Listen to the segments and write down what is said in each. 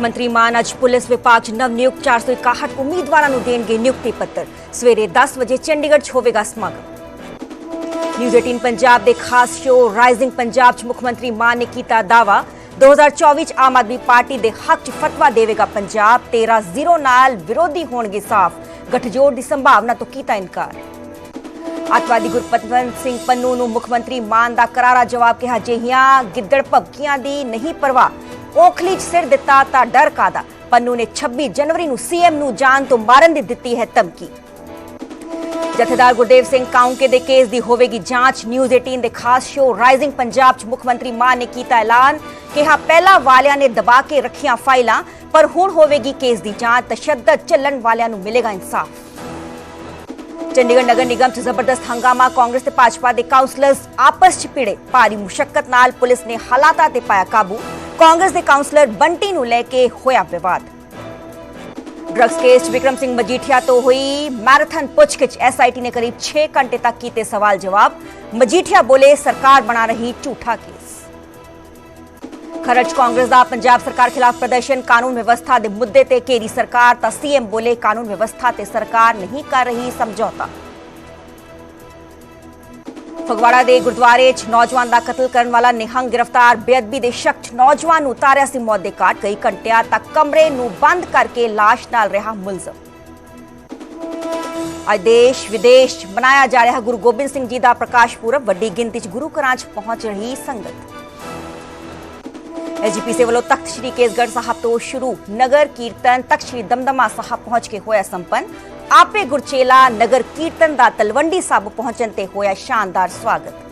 ਮੰਤਰੀ ਮਾਨ ਅੱਜ ਪੁਲਿਸ ਵਿਭਾਗ 'ਚ ਨਵ ਨਿਯੁਕਤ 461 ਉਮੀਦਵਾਰਾਂ ਨੂੰ ਦੇਣਗੇ ਨਿਯੁਕਤੀ ਪੱਤਰ। ਸਵੇਰੇ 10 ਵਜੇ ਚੰਡੀਗੜ੍ਹ 'ਚ ਹੋਵੇਗਾ ਸਮਾਗਮ। ਨਿਊਜ਼ 18 ਪੰਜਾਬ ਦੇ ਖਾਸ ਸ਼ੋਅ ਰਾਈਜ਼ਿੰਗ ਪੰਜਾਬ 'ਚ ਮੁੱਖ ਮੰਤਰੀ ਮਾਨ ਨੇ ਕੀਤਾ ਦਾਵਾ 2024 'ਚ ਆਮ ਆਦਮੀ ਪਾਰਟੀ ਦੇ ਹੱਕ 'ਚ ਫਤਵਾ ਦੇਵੇਗਾ ਪੰਜਾਬ। 13-0 ਨਾਲ ਵਿਰੋਧੀ ਹੋਣਗੇ ਸਾਫ਼। ਗਠਜੋੜ ਦੀ ਸੰਭਾਵਨਾ ਤੋਂ ਕੀਤਾ ਇਨਕਾਰ। ਅੱਤਵਾਦੀ ਗੁਰਪਤਵੰਤ ਸਿੰਘ ਪੰਨੂ ਨੂੰ ਮੁੱਖ ਮੰਤਰੀ ਮਾਨ ਦਾ ਕਰਾਰਾ ਜਵਾਬ ਕਿਹਾ, ਜਿਹੀਆਂ ਗਿੱਦੜ ਭਬਕੀਆਂ ਦੀ ਨਹੀਂ ਪਰਵਾਹ। ਔਖਲੀ 'ਚ ਸਿਰ ਦਿੱਤਾ ਤਾਂ ਡਰ ਕਾਦਾ ਪੰਨੂ ਨੇ 26 ਜਨਵਰੀ ਨੂੰ ਸੀਐਮ ਨੂੰ ਜਾਨ ਤੋਂ ਮਾਰਨ ਦੀ ਦਿੱਤੀ ਹੈ ਧਮਕੀ। ਜਥੇਦਾਰ ਗੁਰਦੇਵ ਸਿੰਘ ਕਾਉਂਕੇ ਦੇ ਕੇਸ ਦੀ ਹੋਵੇਗੀ ਜਾਂਚ। ਨਿਊਜ਼ 18 ਦੇ ਖਾਸ ਸ਼ੋਅ ਰਾਈਜ਼ਿੰਗ ਪੰਜਾਬ 'ਚ ਮੁੱਖ ਮੰਤਰੀ ਮਾਨ ਨੇ ਕੀਤਾ ਐਲਾਨ, ਕਿਹਾ ਪਹਿਲਾਂ ਵਾਲਿਆਂ ਨੇ ਦਬਾ ਕੇ ਰੱਖੀਆਂ ਫਾਈਲਾਂ, ਪਰ ਹੁਣ ਹੋਵੇਗੀ ਕੇਸ ਦੀ ਜਾਂਚ। ਤਸ਼ੱਦਦ ਚੱਲਣ ਵਾਲਿਆਂ ਨੂੰ ਮਿਲੇਗਾ ਇਨਸਾਫ। ਚੰਡੀਗੜ੍ਹ ਨਗਰ ਨਿਗਮ 'ਚ ਜ਼ਬਰਦਸਤ ਹੰਗਾਮਾ, ਕਾਂਗਰਸ ਤੇ ਭਾਜਪਾ ਦੇ ਕਾਉਂਸਲਰਸ ਆਪਸ 'ਚ ਭਿੜੇ। ਭਾਰੀ ਮੁਸ਼ਕਲ ਨਾਲ ਪੁਲਿਸ ਨੇ ਹਾਲਾਤਾਂ ਤੇ ਪਾਇਆ ਕਾਬੂ। ਕਾਂਗਰਸ ਦੇ ਕਾਉਂਸਲਰ ਬੰਟੀ ਨੂੰ ਲੈ ਕੇ ਹੋਇਆ ਵਿਵਾਦ। ਡਰੱਗਸ ਕੇਸ ਵਿਕਰਮ ਸਿੰਘ ਮਜੀਠੀਆ ਤੋਂ ਹੋਈ ਮੈਰਾਥਨ ਪੁੱਛਗਿੱਛ। ਐਸਆਈਟੀ ਨੇ ਕਰੀਬ 6 ਘੰਟੇ ਤੱਕ ਕੀਤੇ ਸਵਾਲ ਜਵਾਬ। ਮਜੀਠੀਆ ਬੋਲੇ, ਸਰਕਾਰ ਬਣਾ ਰਹੀ ਝੂਠਾ ਕੇਸ। ਖਰਚ ਕਾਂਗਰਸ ਦਾ ਪੰਜਾਬ ਸਰਕਾਰ ਖਿਲਾਫ ਪ੍ਰਦਰਸ਼ਨ। ਕਾਨੂੰਨ ਵਿਵਸਥਾ ਦੇ ਮੁੱਦੇ ਤੇ ਘੇਰੀ ਸਰਕਾਰ ਤਾਂ ਸੀਐਮ ਬੋਲੇ, ਕਾਨੂੰਨ ਵਿਵਸਥਾ ਤੇ ਸਰਕਾਰ ਨਹੀਂ ਕਰ ਰਹੀ ਸਮਝੌਤਾ। ਫਗਵਾੜਾ ਦੇ ਗੁਰਦੁਆਰੇ 'ਚ ਨੌਜਵਾਨ ਦਾ ਕਤਲ ਕਰਨ ਵਾਲਾ ਨਿਹੰਗ ਗ੍ਰਿਫਤਾਰ, ਬੇਅਦਬੀ ਦੇ ਸ਼ੱਕ 'ਚ ਨੌਜਵਾਨ ਨੂੰ ਉਤਾਰਿਆ ਸੀ ਮੌਤ ਦੇ ਘਾਟ। ਕਈ ਘੰਟਿਆਂ ਤੱਕ ਕਮਰੇ ਨੂੰ ਬੰਦ ਕਰਕੇ ਲਾਸ਼ ਨਾਲ ਰਿਹਾ ਮੁਲਜ਼ਮ। ਅੱਜ ਦੇਸ਼ ਵਿਦੇਸ਼ 'ਚ ਮਨਾਇਆ ਜਾ ਰਿਹਾ ਗੁਰੂ ਗੋਬਿੰਦ ਸਿੰਘ ਜੀ ਦਾ ਪ੍ਰਕਾਸ਼ ਪੁਰਬ। ਵੱਡੀ ਗਿਣਤੀ 'ਚ ਗੁਰੂ ਘਰਾਂ 'ਚ ਪਹੁੰਚ ਰਹੀ ਸੰਗਤ। ਐਸਜੀਪੀਸੀ ਵੱਲੋਂ ਤਖਤ ਸ੍ਰੀ ਕੇਸਗੜ੍ਹ ਸਾਹਿਬ ਤੋਂ ਸ਼ੁਰੂ ਨਗਰ ਕੀਰਤਨ ਤਖਤ ਸ੍ਰੀ ਦਮਦਮਾ ਸਾਹਿਬ ਪਹੁੰਚ ਕੇ ਹੋਇਆ ਸੰਪੰਨ ਆਪੇ ਗੁਰਚੇਲਾ ਨਗਰ ਕੀਰਤਨ ਦਾ ਤਲਵੰਡੀ ਸਾਹਿਬ ਪਹੁੰਚਣ ਤੇ ਹੋਇਆ ਸ਼ਾਨਦਾਰ ਸਵਾਗਤ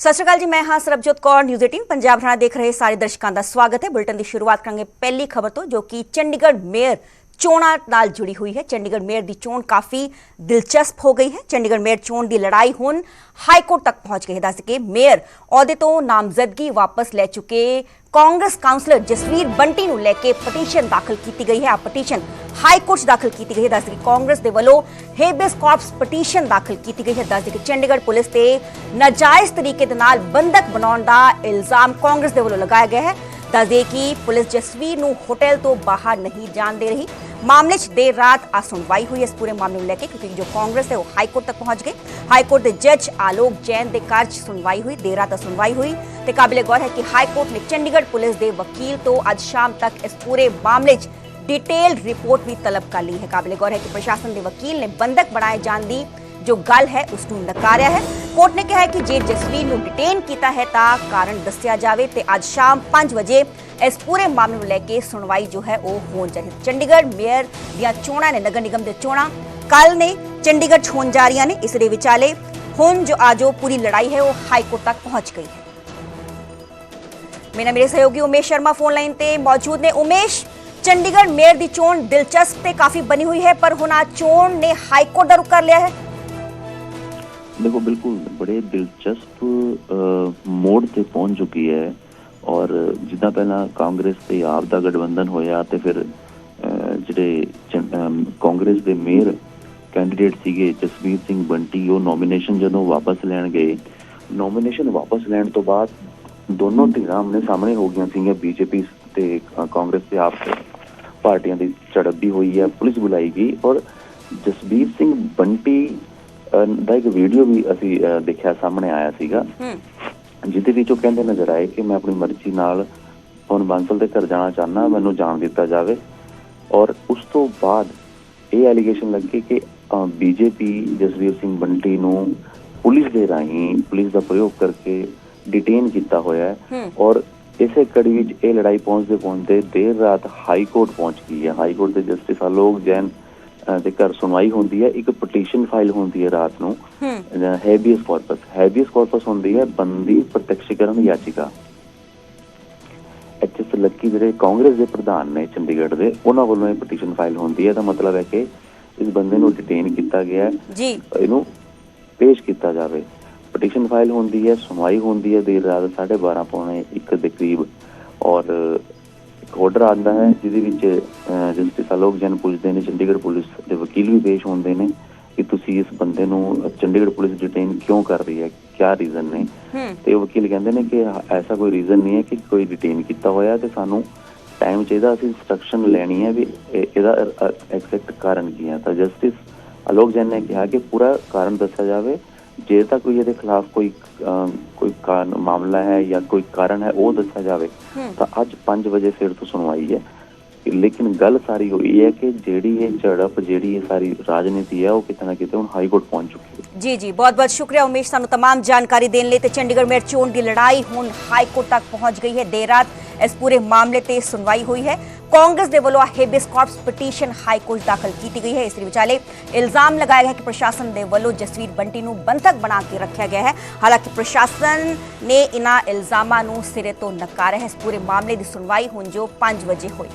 ਸਤਿ ਸ਼੍ਰੀ ਅਕਾਲ ਜੀ ਮੈਂ ਹਾਂ ਸਰਬਜੋਤ ਕੌਰ ਨਿਊਜ਼ 18 ਪੰਜਾਬ ਹਰਿਆਣਾ ਦੇਖ ਰਹੇ ਸਾਰੇ ਦਰਸ਼ਕਾਂ ਦਾ ਸਵਾਗਤ ਹੈ ਬੁਲਟਨ ਦੀ ਸ਼ੁਰੂਆਤ ਕਰਾਂਗੇ ਪਹਿਲੀ ਖਬਰ ਤੋਂ ਜੋ ਕਿ ਚੰਡੀਗੜ੍ਹ ਮੇਅਰ ਚੋਣਾਂ ਨਾਲ ਜੁੜੀ ਹੋਈ ਹੈ। ਚੰਡੀਗੜ੍ਹ ਮੇਅਰ ਦੀ ਚੋਣ ਕਾਫੀ ਦਿਲਚਸਪ ਹੋ ਗਈ ਹੈ। ਚੰਡੀਗੜ੍ਹ ਮੇਅਰ ਚੋਣ ਦੀ ਲੜਾਈ ਹੁਣ ਹਾਈ ਕੋਰਟ ਤੱਕ ਪਹੁੰਚ ਗਈ ਹੈ। ਦੱਸ ਕੇ ਮੇਅਰ ਅਹੁਦੇ ਤੋਂ ਨਾਮਜ਼ਦਗੀ ਵਾਪਸ ਲੈ ਚੁੱਕੇ ਕਾਂਗਰਸ ਕਾਉਂਸਲਰ ਜਸਵੀਰ ਬੰਟੀ ਨੂੰ ਲੈ ਕੇ ਪਟੀਸ਼ਨ ਦਾਖਲ ਕੀਤੀ ਗਈ ਹੈ। ਆ ਪਟੀਸ਼ਨ ਹਾਈ ਕੋਰਟ 'ਚ ਦਾਖਲ ਕੀਤੀ ਗਈ ਹੈ। ਦੱਸ ਕੇ ਕਾਂਗਰਸ ਦੇ ਵੱਲੋਂ ਹੇਬੀਅਸ ਕਾਰਪਸ ਪਟੀਸ਼ਨ ਦਾਖਲ ਕੀਤੀ ਗਈ ਹੈ। ਦੱਸ ਕਿ ਚੰਡੀਗੜ੍ਹ ਪੁਲਿਸ ਤੇ ਨਾਜਾਇਜ਼ ਤਰੀਕੇ ਦੇ ਨਾਲ ਬੰਦਕ ਬਣਾਉਣ ਦਾ ਇਲਜ਼ਾਮ ਕਾਂਗਰਸ ਦੇ ਵੱਲੋਂ ਲਗਾਇਆ ਗਿਆ ਹੈ। ਦੱਸ ਦੱਸਦੇ ਕਿ ਪੁਲਿਸ ਜਸਵੀਰ ਨੂੰ ਹੋਟਲ ਤੋਂ ਬਾਹਰ ਨਹੀਂ ਜਾਣ ਦੇ ਰਹੀ। ਮਾਮਲੇ 'ਚ ਦੇਰ ਰਾਤ ਆ ਸੁਣਵਾਈ ਹੋਈ ਇਸ ਪੂਰੇ ਮਾਮਲੇ ਨੂੰ ਲੈ ਕੇ ਕਿਉਂਕਿ ਜੋ ਕਾਂਗਰਸ ਹੈ ਉਹ ਹਾਈ ਕੋਰਟ ਤੱਕ ਪਹੁੰਚ ਗਏ ਹਾਈ ਕੋਰਟ ਦੇ ਜੱਜ ਆਲੋਕ ਜੈਨ ਦੇ ਕਾਰਜ ਸੁਣਵਾਈ ਹੋਈ ਦੇਰ ਰਾਤ ਸੁਣਵਾਈ ਹੋਈ ਤੇ ਕਾਬਿਲੇ ਗੌਰ ਹੈ ਕਿ ਹਾਈ ਕੋਰਟ ਨੇ ਚੰਡੀਗੜ੍ਹ ਪੁਲਿਸ ਦੇ ਵਕੀਲ ਤੋਂ ਅੱਜ ਸ਼ਾਮ ਤੱਕ ਇਸ ਪੂਰੇ ਮਾਮਲੇ 'ਚ ਡਿਟੇਲ ਰਿਪੋਰਟ ਵੀ ਤਲਬ ਕਰ ਲਈ ਹੈ ਕਾਬਿਲੇ ਗੌਰ ਹੈ ਕਿ ਪ੍ਰਸ਼ਾਸਨ ਦੇ ਵਕੀਲ ਨੇ ਬੰਦਕ ਬਣਾਏ ਜਾਣ ਦੀ ਜੋ ਗੱਲ ਹੈ ਉਸ ਨੂੰ ਨਕਾਰਿਆ ਹੈ ਕੋਰਟ ਨੇ ਕਿਹਾ ਹੈ ਕਿ ਜੇ ਜਸਵੀਰ ਨੂੰ ਡਿਟੇਨ ਕੀਤਾ ਹੈ ਤਾਂ ਕਾਰਨ ਦੱਸਿਆ ਜਾਵੇ ਤੇ ਅੱਜ ਸ਼ਾਮ 5 ਵਜੇ ਇਸ ਪੂਰੇ ਮਾਮਲੇ ਨੂੰ ਲੈ ਕੇ ਸੁਣਵਾਈ ਜੋ ਹੈ ਉਹ ਹੋਣ ਜਾ ਰਹੀ ਹੈ ਚੰਡੀਗੜ੍ਹ ਮੇਅਰ ਦੀਆਂ ਚੋਣਾਂ ਨੇ ਨਗਰ ਨਿਗਮ ਦੇ ਚੋਣਾਂ ਕੱਲ ਨੇ ਚੰਡੀਗੜ੍ਹ 'ਚ ਹੋਣ ਜਾ ਰਹੀਆਂ ਨੇ ਇਸ ਦੇ ਵਿਚਾਲੇ ਹੁਣ ਜੋ ਆਜੋ ਪੂਰੀ ਲੜਾਈ ਹੈ ਉਹ ਹਾਈ ਕੋਰਟ ਤੱਕ ਪਹੁੰਚ ਗਈ ਹੈ ਮੇਰਾ ਮੇਰੇ ਸਹਿਯੋਗੀ ਉਮੇਸ਼ ਸ਼ਰਮਾ ਫੋਨ ਲਾਈਨ ਤੇ ਮੌਜੂਦ ਨੇ ਉਮੇਸ਼ ਚੰਡੀਗੜ੍ਹ ਮੇਅਰ ਦੀ ਚੋਣ ਦਿਲਚਸਪ ਤੇ ਕਾਫੀ ਬਣੀ ਹੋਈ ਹੈ ਪਰ ਹੁਣ ਆ ਚੋਣ ਨੇ ਹਾਈ ਕੋਰਟ ਦਾ ਰੁਖ ਕਰ ਲਿਆ ਹੈ ਦੇਖੋ ਬਿਲਕੁਲ ਬੜੇ ਦਿਲਚਸਪ ਅ, ਮੋੜ ਤੇ ਪਹੁੰਚ ਚੁੱਕੀ ਹੈ ਔਰ ਜਿੱਦਾਂ ਪਹਿਲਾਂ ਕਾਂਗਰਸ ਤੇ ਆਪ ਦਾ ਗਠਬੰਧਨ ਹੋਇਆ ਤੇ ਫਿਰ ਜਿਹੜੇ ਚੰ- ਕਾਂਗਰਸ ਦੇ ਮੇਅਰ ਕੈਂਡੀਡੇਟ ਸੀਗੇ ਜਸਵੀਰ ਸਿੰਘ ਬੰਟੀ, ਉਹ ਨੋਮੀਨੇਸ਼ਨ ਜਦੋਂ ਵਾਪਸ ਲੈਣ ਗਏ ਨੋਮੀਨੇਸ਼ਨ ਵਾਪਸ ਲੈਣ ਤੋਂ ਬਾਅਦ ਦੋਨੋਂ ਧਿਰਾਂ ਆਮਨੇ ਸਾਹਮਣੇ ਹੋ ਗਈਆਂ ਸੀਗੀਆਂ ਬੀਜੇਪੀ ਤੇ ਕਾਂਗਰਸ ਤੇ ਆਪ ਪਾਰਟੀਆਂ ਦੀ ਝੜਪ ਵੀ ਹੋਈ ਹੈ, ਪੁਲਿਸ ਬੁਲਾਈ ਗਈ ਔਰ ਜਸਵੀਰ ਸਿੰਘ ਬੰਟੀ ਦਾ ਇੱਕ ਵੀਡੀਓ ਵੀ ਅਸੀਂ ਦੇਖਿਆ, ਸਾਹਮਣੇ ਆਇਆ ਸੀਗਾ। ਜਿਹਦੇ ਵਿੱਚ ਉਹ ਕਹਿੰਦੇ ਨਜ਼ਰ ਆਏ ਕਿ ਮੈਂ ਆਪਣੀ ਮਰਜ਼ੀ ਨਾਲ ਪਵਨ ਬਾਂਸਲ ਦੇ ਘਰ ਜਾਣਾ ਚਾਹੁੰਦਾ ਮੈਨੂੰ ਜਾਣ ਦਿੱਤਾ ਜਾਵੇ। ਔਰ ਉਸ ਤੋਂ ਬਾਅਦ ਇਹ ਐਲੀਗੇਸ਼ਨ ਲੱਗੇ ਕਿ ਬੀਜੇਪੀ ਜਸਵੀਰ ਸਿੰਘ ਬੰਟੀ ਨੂੰ ਪੁਲਿਸ ਦੇ ਰਾਹੀਂ ਪੁਲਿਸ ਦਾ ਪ੍ਰਯੋਗ ਕਰਕੇ ਡਿਟੇਨ ਕੀਤਾ ਹੋਇਆ ਹੈ। ਔਰ ਇਸੇ ਕੜੀ ਵਿੱਚ ਇਹ ਲੜਾਈ ਪਹੁੰਚਦੇ ਪਹੁੰਚਦੇ ਦੇਰ ਰਾਤ ਹਾਈ ਕੋਰਟ ਪਹੁੰਚ ਗਈ ਹੈ। ਹਾਈ ਕੋਰਟ ਦੇ ਜਸਟਿਸ ਆਲੋਕ ਜੈਨ ਦੇ ਘਰ ਸੁਣਵਾਈ ਹੁੰਦੀ ਹੈ ਇੱਕ ਪਟੀਸ਼ਨ ਫਾਈਲ ਹੁੰਦੀ ਹੈ ਰਾਤ ਨੂੰ। ਹੈਬੀਅਸ ਕਾਰਪਸ ਹੈਬੀਅਸ ਕਾਰਪਸ ਹੁੰਦੀ ਹੈ ਬੰਦੀ ਪ੍ਰਤੱਖੀਕਰਨ ਯਾਚਿਕਾ। ਐਚਐਸ ਲੱਕੀ ਜਿਹੜੇ ਕਾਂਗਰਸ ਦੇ ਪ੍ਰਧਾਨ ਨੇ ਚੰਡੀਗੜ੍ਹ ਦੇ ਉਹਨਾਂ ਵੱਲੋਂ ਇਹ ਪਟੀਸ਼ਨ ਫਾਈਲ ਹੁੰਦੀ ਹੈ। ਤਾਂ ਮਤਲਬ ਹੈ ਕਿ ਇਸ ਬੰਦੇ ਨੂੰ ਡਿਟੇਨ ਕੀਤਾ ਗਿਆ ਹੈ। ਜੀ। ਇਹਨੂੰ ਪੇਸ਼ ਕੀਤਾ ਜਾਵੇ। ਪਟੀਸ਼ਨ ਫਾਈਲ ਹੁੰਦੀ ਹੈ ਸੁਣਵਾਈ ਹੁੰਦੀ ਹੈ। ਦੇਰ ਰਾਤ 12:30 ਪੌਣੇ 1 ਦੇ ਕਰੀਬ ਔਰ ਇੱਕ ਆਰਡਰ ਆਉਂਦਾ ਹੈ ਜਿਹਦੇ ਵਿੱਚ ਜਸਟਿਸ ਆਲੋਕ ਜਨ ਪੁੱਛਦੇ ਨੇ ਚੰਡੀਗੜ੍ਹ ਪੁਲਿਸ ਦੇ ਵਕੀਲ ਵੀ ਪੇਸ਼ ਹੁੰਦੇ ਨੇ ਕਿ ਤੁਸੀਂ ਇਸ ਬੰਦੇ ਨੂੰ ਚੰਡੀਗੜ੍ਹ ਪੁਲਿਸ ਡਿਟੇਨ ਕਿਉਂ ਕਰ ਰਹੀ ਹੈ ਕਿਆ ਰੀਜ਼ਨ ਨੇ? ਤੇ ਵਕੀਲ ਕਹਿੰਦੇ ਨੇ ਕਿ ਐਸਾ ਕੋਈ ਰੀਜ਼ਨ ਨਹੀਂ ਹੈ ਕਿ ਕੋਈ ਡਿਟੇਨ ਕੀਤਾ ਹੋਇਆ ਤੇ ਸਾਨੂੰ ਟਾਈਮ ਚਾਹੀਦਾ ਅਸੀਂ ਇੰਸਟਰਕਸ਼ਨ ਲੈਣੀ ਹੈ ਵੀ ਇਹ- ਇਹਦਾ ਐਗਜ਼ੈਕਟ ਕਾਰਨ ਕੀ ਹੈ। ਤਾਂ ਜਸਟਿਸ ਅਲੋਕ ਜੈਨ ਨੇ ਕਿਹਾ ਕਿ ਪੂਰਾ ਕਾਰਨ ਦੱਸਿਆ ਜਾਵੇ ਜੇ ਤਾਂ ਕੋਈ ਇਹਦੇ ਖਿਲਾਫ ਕੋਈ ਕੋਈ ਕਾਰਨ ਮਾਮਲਾ ਹੈ ਜਾਂ ਕੋਈ ਕਾਰਨ ਹੈ ਉਹ ਦੱਸਿਆ ਜਾਵੇ ਤਾਂ ਅੱਜ 5 ਵਜੇ ਫਿਰ ਤੋਂ ਸੁਣਵਾਈ ਹੈ। ਲੇਕਿਨ ਗੱਲ ਸਾਰੀ ਹੋਈ ਹੈ ਕਿ ਜਿਹੜੀ ਇਹ ਝੜਪ ਜਿਹੜੀ ਇਹ ਸਾਰੀ ਰਾਜਨੀਤੀ ਹੈ ਉਹ ਕਿਤੇ ਨਾ ਕਿਤੇ ਹੁਣ ਹਾਈ ਕੋਰਟ ਪਹੁੰਚ ਚੁੱਕੀ ਹੈ ਜੀ ਜੀ ਬਹੁਤ ਬਹੁਤ ਸ਼ੁਕਰੀਆ ਉਮੇਸ਼ ਸਾਨੂੰ तमाम ਜਾਣਕਾਰੀ ਦੇਣ ਲਈ ਤੇ ਚੰਡੀਗੜ੍ਹ ਮੇਰ ਚੋਣ ਦੀ ਲੜਾਈ ਹੁਣ ਹਾਈ ਕੋਰਟ ਤੱਕ ਪਹੁੰਚ ਗਈ ਹੈ ਦੇਰ ਰਾਤ ਇਸ ਪੂਰੇ ਮਾਮਲੇ ਤੇ ਸੁਣਵਾਈ ਹੋਈ ਹੈ ਕਾਂਗਰਸ ਦੇ ਵੱਲੋਂ habeas corpus petition high court ਦਾਖਲ ਕੀਤੀ ਗਈ ਹੈ ਇਸ ਦੇ ਵਿਚਾਲੇ ਇਲਜ਼ਾਮ ਲਗਾਇਆ ਗਿਆ ਕਿ ਪ੍ਰਸ਼ਾਸਨ ਦੇ ਵੱਲੋਂ ਜਸਵੀਰ ਬੰਟੀ ਨੂੰ ਬੰਧਕ ਬਣਾ ਕੇ ਰੱਖਿਆ ਗਿਆ ਹੈ ਹਾਲਾਂਕਿ ਪ੍ਰਸ਼ਾਸਨ ਨੇ ਇਨ੍ਹਾਂ ਇਲਜ਼ਾਮਾਂ ਨੂੰ ਸਿਰੇ ਤੋਂ ਨਕਾਰਿਆ ਹੈ ਇਸ ਪੂਰੇ ਮਾਮਲੇ ਦੀ ਸੁਣਵਾਈ ਹੁਣ ਜੋ 5 ਵਜੇ ਹੋਈ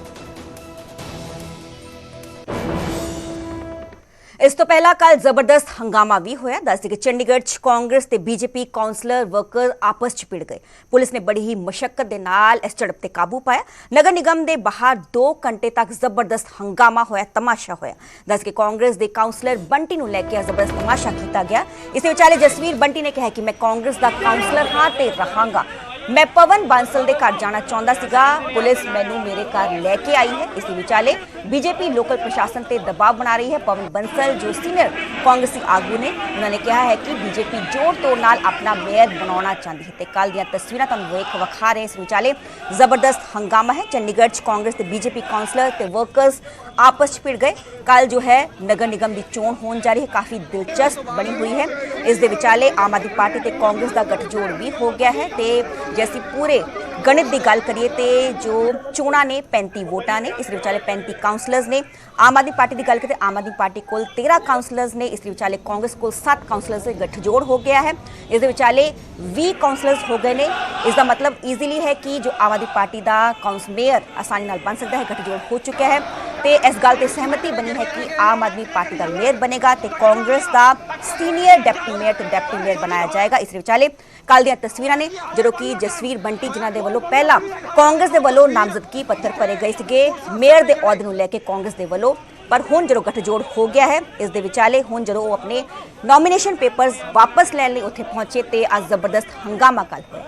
ਇਸ ਤੋਂ ਪਹਿਲਾਂ ਕੱਲ ਜ਼ਬਰਦਸਤ ਹੰਗਾਮਾ ਵੀ ਹੋਇਆ। ਦੱਸਦੇ ਕਿ ਚੰਡੀਗੜ੍ਹ 'ਚ ਕਾਂਗਰਸ ਤੇ ਬੀਜੇਪੀ ਕਾਉਂਸਲਰ ਵਰਕਰ ਆਪਸ 'ਚ ਭਿੜ ਗਏ। ਪੁਲਿਸ ਨੇ ਬੜੀ ਹੀ ਮਸ਼ੱਕਤ ਦੇ ਨਾਲ ਇਸ ਝੜਪ ਤੇ ਕਾਬੂ ਪਾਇਆ। ਨਗਰ ਨਿਗਮ ਦੇ ਬਾਹਰ 2 ਘੰਟੇ ਤੱਕ ਜ਼ਬਰਦਸਤ ਹੰਗਾਮਾ ਹੋਇਆ, ਤਮਾਸ਼ਾ ਹੋਇਆ। ਦੱਸ ਕੇ ਕਾਂਗਰਸ ਦੇ ਕਾਉਂਸਲਰ ਬੰਟੀ ਨੂੰ ਲੈ ਕੇ ਜ਼ਬਰਦਸਤ ਤਮਾਸ਼ਾ ਕੀਤਾ ਗਿਆ। ਇਸੇ ਵਿਚਾਲੇ ਜਸਵੀਰ ਬੰਟੀ ਨੇ ਕਿਹਾ ਕਿ ਮੈਂ ਕਾਂਗਰਸ ਦਾ ਕਾਉਂਸਲਰ ਹਾਂ ਤੇ ਰਹਾਂਗਾ। ਮੈਂ ਪਵਨ ਬਾਂਸਲ ਦੇ ਘਰ ਜਾਣਾ ਚਾਹੁੰਦਾ ਸੀਗਾ। ਪੁਲਿਸ ਮੈਨੂੰ ਮੇਰੇ ਘਰ ਲੈ ਕੇ ਆਈ ਹੈ। ਇਸ ਵਿਚਾਲੇ ਬੀਜੇਪੀ ਲੋਕਲ ਪ੍ਰਸ਼ਾਸਨ ਤੇ ਦਬਾਅ ਬਣਾ ਰਹੀ ਹੈ। ਪਵਨ ਬੰਸਲ, ਜੋ ਸੀਨੀਅਰ ਕਾਂਗਰਸੀ ਆਗੂ ਨੇ, ਉਹਨਾਂ ਨੇ ਕਿਹਾ ਹੈ ਕਿ ਬੀਜੇਪੀ ਜੋਰ ਤੋੜ ਨਾਲ ਆਪਣਾ ਮੇਅਰ ਬਣਾਉਣਾ ਚਾਹੁੰਦੀ ਹੈ ਤੇ ਕੱਲ ਦੀਆਂ ਤਸਵੀਰਾਂ ਤੁਹਾਨੂੰ ਵੇਖ ਵਿਖਾ ਰਹੇ ਇਸ ਵਿਚਾਲੇ ਜ਼ਬਰਦਸਤ ਹੰਗਾਮਾ ਹੈ। ਚੰਡੀਗੜ੍ਹ 'ਚ ਕਾਂਗਰਸ ਤੇ ਬੀਜੇਪੀ ਕਾਉਂਸਲਰ ਤੇ ਵਰਕਰਸ ਆਪਸ 'ਚ ਭਿੜ ਗਏ ਕੱਲ ਜੋ ਹੈ ਨਗਰ ਨਿਗਮ ਦੀ ਚੋਣ ਹੋਣ ਜਾ ਰਹੀ ਹੈ ਕਾਫੀ ਦਿਲਚਸਪ ਬਣੀ ਹੋਈ ਹੈ ਇਸ ਦੇ ਵਿਚਾਲੇ ਆਮ ਆਦਮੀ ਪਾਰਟੀ ਤੇ ਕਾਂਗਰਸ ਦਾ ਗੱਠਜੋੜ ਵੀ ਹੋ ਗਿਆ ਹੈ ਤੇ ਜੇ ਅਸੀਂ ਪੂਰੇ ਗਣਿਤ ਦੀ ਗੱਲ ਕਰੀਏ ਤੇ ਜੋ ਚੋਣਾਂ ਨੇ 35 ਵੋਟਾਂ ਨੇ ਇਸ ਦੇ ਵਿਚਾਲੇ 35 ਕਾਉਂਸਲਰਸ ਨੇ ਆਮ ਆਦਮੀ ਪਾਰਟੀ ਦੀ ਗੱਲ ਕਰੀਏ ਆਮ ਆਦਮੀ ਪਾਰਟੀ ਕੋਲ 13 ਕਾਉਂਸਲਰਸ ਨੇ ਇਸ ਦੇ ਵਿਚਾਲੇ ਕਾਂਗਰਸ ਕੋਲ 7 ਕਾਉਂਸਲਰਸ ਦੇ ਗੱਠਜੋੜ ਹੋ ਗਿਆ ਹੈ ਇਸ ਦੇ ਵਿਚਾਲੇ 20 ਕਾਉਂਸਲਰਸ ਹੋ ਗਏ ਨੇ ਇਸ ਦਾ ਮਤਲਬ ਈਜ਼ੀਲੀ ਹੈ ਕਿ ਜੋ ਆਮ ਆਦਮੀ ਪਾਰਟੀ ਦਾ ਕਾਉਂਸ ਮੇਅਰ ਆਸਾਨੀ ਨਾਲ ਬਣ ਸਕਦਾ ਹੈ ਗੱਠਜੋੜ ਹੋ ਚੁੱਕਿਆ ਹੈ ਤੇ ਇਸ ਗੱਲ ਤੇ ਸਹਿਮਤੀ ਬਣੀ ਹੈ ਕਿ ਆਮ ਆਦਮੀ ਪਾਰਟੀ ਦਾ ਮੇਅਰ ਬਣੇਗਾ ਤੇ ਕਾਂਗਰਸ ਦਾ ਸੀਨੀਅਰ ਡਿਪਟੀ ਮੇਅਰ ਤੇ ਡਿਪਟੀ ਮੇਅਰ ਬਣਾਇਆ ਜਾਏਗਾ। ਇਸ ਵਿਚਾਲੇ ਕੱਲ ਦੀਆਂ ਤਸਵੀਰਾਂ ਨੇ, ਜਦੋਂ ਕਿ ਜਸਵੀਰ ਬੰਟੀ, ਜਿਨ੍ਹਾਂ ਦੇ ਵੱਲੋਂ ਪਹਿਲਾਂ ਕਾਂਗਰਸ ਦੇ ਵੱਲੋਂ ਨਾਮਜ਼ਦਗੀ ਪੱਤਰ ਭਰੇ ਗਏ ਸੀਗੇ, ਮੇਅਰ ਦੇ ਅਹੁਦੇ ਨੂੰ ਲੈ ਕੇ ਕਾਂਗਰਸ ਦੇ ਵੱਲੋਂ, ਪਰ ਹੁਣ ਜਦੋਂ ਗਠਜੋੜ ਹੋ ਗਿਆ ਹੈ, ਇਸ ਦੇ ਵਿਚਾਲੇ ਹੁਣ ਜਦੋਂ ਉਹ ਆਪਣੇ ਨੋਮੀਨੇਸ਼ਨ ਪੇਪਰਸ ਵਾਪਸ ਲੈਣ ਲਈ ਉੱਥੇ ਪਹੁੰਚੇ ਤੇ ਅੱਜ ਜ਼ਬਰਦਸਤ ਹੰਗਾਮਾ ਕੱਲ ਹੋਇਆ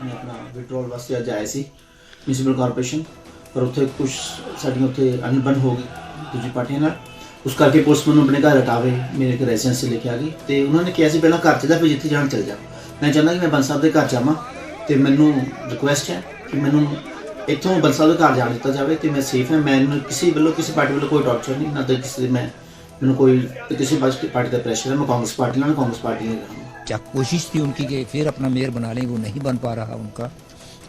ਮੈਂ ਆਪਣਾ ਵਿਡਰੋਲ ਵਾਸਤੇ ਅੱਜ ਆਏ ਸੀ ਮਿਊਨਿਸਪਲ ਕਾਰਪੋਰੇਸ਼ਨ, ਪਰ ਉੱਥੇ ਕੁਝ ਸਾਡੀ ਉੱਥੇ ਅਨਬਨ ਹੋ ਗਈ ਦੂਜੀ ਪਾਰਟੀ ਨਾਲ। ਉਸ ਕਰਕੇ ਪੁਲਿਸ ਮੈਨੂੰ ਆਪਣੇ ਘਰ ਹਟਾਵੇ, ਮੇਰੇ ਘਰ ਲੈ ਕੇ ਆ ਗਈ ਤੇ ਉਹਨਾਂ ਨੇ ਕਿਹਾ ਸੀ ਪਹਿਲਾਂ ਘਰ ਚਲਾ ਫਿਰ ਜਿੱਥੇ ਜਾਣ ਚਲ ਜਾ। ਮੈਂ ਚਾਹੁੰਦਾ ਕਿ ਮੈਂ ਬੰਦ ਸਾਹਿਬ ਦੇ ਘਰ ਜਾਵਾਂ, ਤੇ ਮੈਨੂੰ ਰਿਕੁਐਸਟ ਹੈ ਕਿ ਮੈਨੂੰ ਇੱਥੋਂ ਬੰਦ ਸਾਹਿਬ ਦੇ ਘਰ ਜਾਣ ਦਿੱਤਾ ਜਾਵੇ, ਤੇ ਮੈਂ ਸੇਫ ਹਾਂ ਮੈਨੂੰ ਕਿਸੇ ਵੱਲੋਂ, ਕਿਸੇ ਪਾਰਟੀ ਵੱਲੋਂ ਕੋਈ ਟੌਰਚਰ ਨਹੀਂ, ਨਾ ਤਾਂ ਕਿਸੇ ਮੈਂ, ਮੈਨੂੰ ਕੋਈ, ਕਿਸੇ ਪਾਰਟੀ ਦਾ ਪ੍ਰੈਸ਼ਰ ਹੈ, ਮੈਂ ਕਾਂਗਰਸ ਪਾਰਟੀ ਨਾਲ ਕਾਂਗਰਸ ਪਾਰਟੀ ਨਾਲ ਰਹਾਂਗਾ। क्या कोशिश थी उनकी कि फिर अपना मेयर बना लें, वो नहीं बन पा रहा उनका।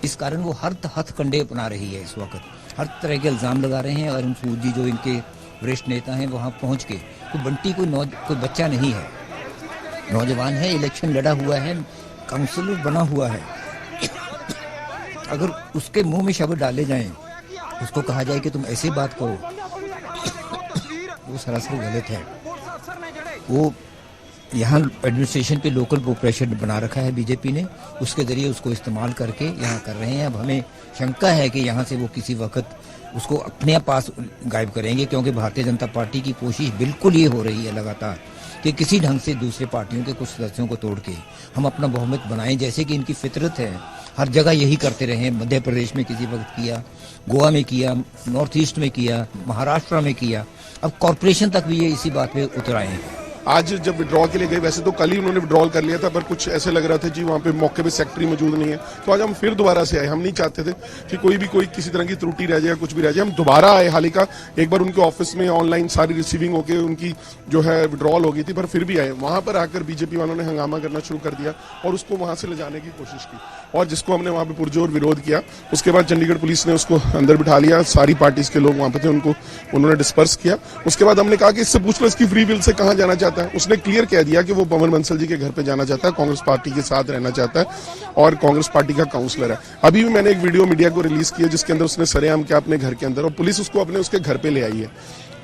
इस कारण वो हर हथकंडे अपना रही है इस वक्त। हर तरह के इल्ज़ाम लगा रहे हैं और अरुण जी जो इनके वरिष्ठ नेता हैं, वहाँ पहुँच के तो बंटी, कोई नौ कोई बच्चा नहीं है। नौजवान है, इलेक्शन लड़ा हुआ है, काउंसिलर बना हुआ है। अगर उसके मुँह में शब्द डाले जाएँ, उसको कहा जाए कि तुम ऐसी बात करो वो सरासर गलत है। वो यहाँ एडमिनिस्ट्रेशन पे लोकल को प्रेशर बना रखा है बीजेपी ने। उसके ज़रिए उसको इस्तेमाल करके यहाँ कर रहे हैं। अब हमें शंका है कि यहाँ से वो किसी वक्त उसको अपने पास गायब करेंगे, क्योंकि भारतीय जनता पार्टी की कोशिश बिल्कुल ये हो रही है लगातार कि किसी ढंग से दूसरे पार्टियों के कुछ सदस्यों को तोड़ के हम अपना बहुमत बनाएँ, जैसे कि इनकी फितरत है। हर जगह यही करते रहे मध्य प्रदेश में किसी वक्त किया, गोवा में किया, नॉर्थ ईस्ट में किया, महाराष्ट्र में किया। अब कॉरपोरेशन तक भी ये इसी बात पे उतर आए हैं। आज जब विड्रॉल के लिए गए, वैसे तो कल ही उन्होंने विड्रॉल कर लिया था, पर कुछ ऐसे लग रहा था जी वहाँ पे मौके पे सेक्रेटरी मौजूद नहीं है। तो आज हम फिर दोबारा से आए। हम नहीं चाहते थे कि कोई भी कोई किसी तरह की त्रुटि रह जाए कुछ भी रह जाए। हम दोबारा आए हाल ही का एक बार उनके ऑफ़िस में ऑनलाइन सारी रिसीविंग होके उनकी जो है विड्रॉल हो गई थी, पर फिर भी आए। वहाँ पर आकर बीजेपी वालों ने हंगामा करना शुरू कर दिया और उसको वहाँ से ले जाने की कोशिश की और जिसको हमने वहाँ पे पुरजोर विरोध किया। उसके बाद चंडीगढ़ पुलिस ने उसको अंदर बिठा लिया। सारी पार्टीज़ के लोग वहाँ पे थे, उनको उन्होंने डिस्पर्स किया। उसके बाद हमने कहा कि इससे पूछ लो इसकी फ्री विल से कहाँ जाना चाहता है। उसने क्लियर कह दिया कि वो पवन बंसल जी के घर पे जाना चाहता है, कांग्रेस पार्टी के साथ रहना चाहता है और कांग्रेस पार्टी का काउंसलर है। अभी भी मैंने एक वीडियो मीडिया को रिलीज़ किया जिसके अंदर उसने सरेआम किया अपने घर के अंदर और पुलिस उसको अपने उसके घर पे ले आई है।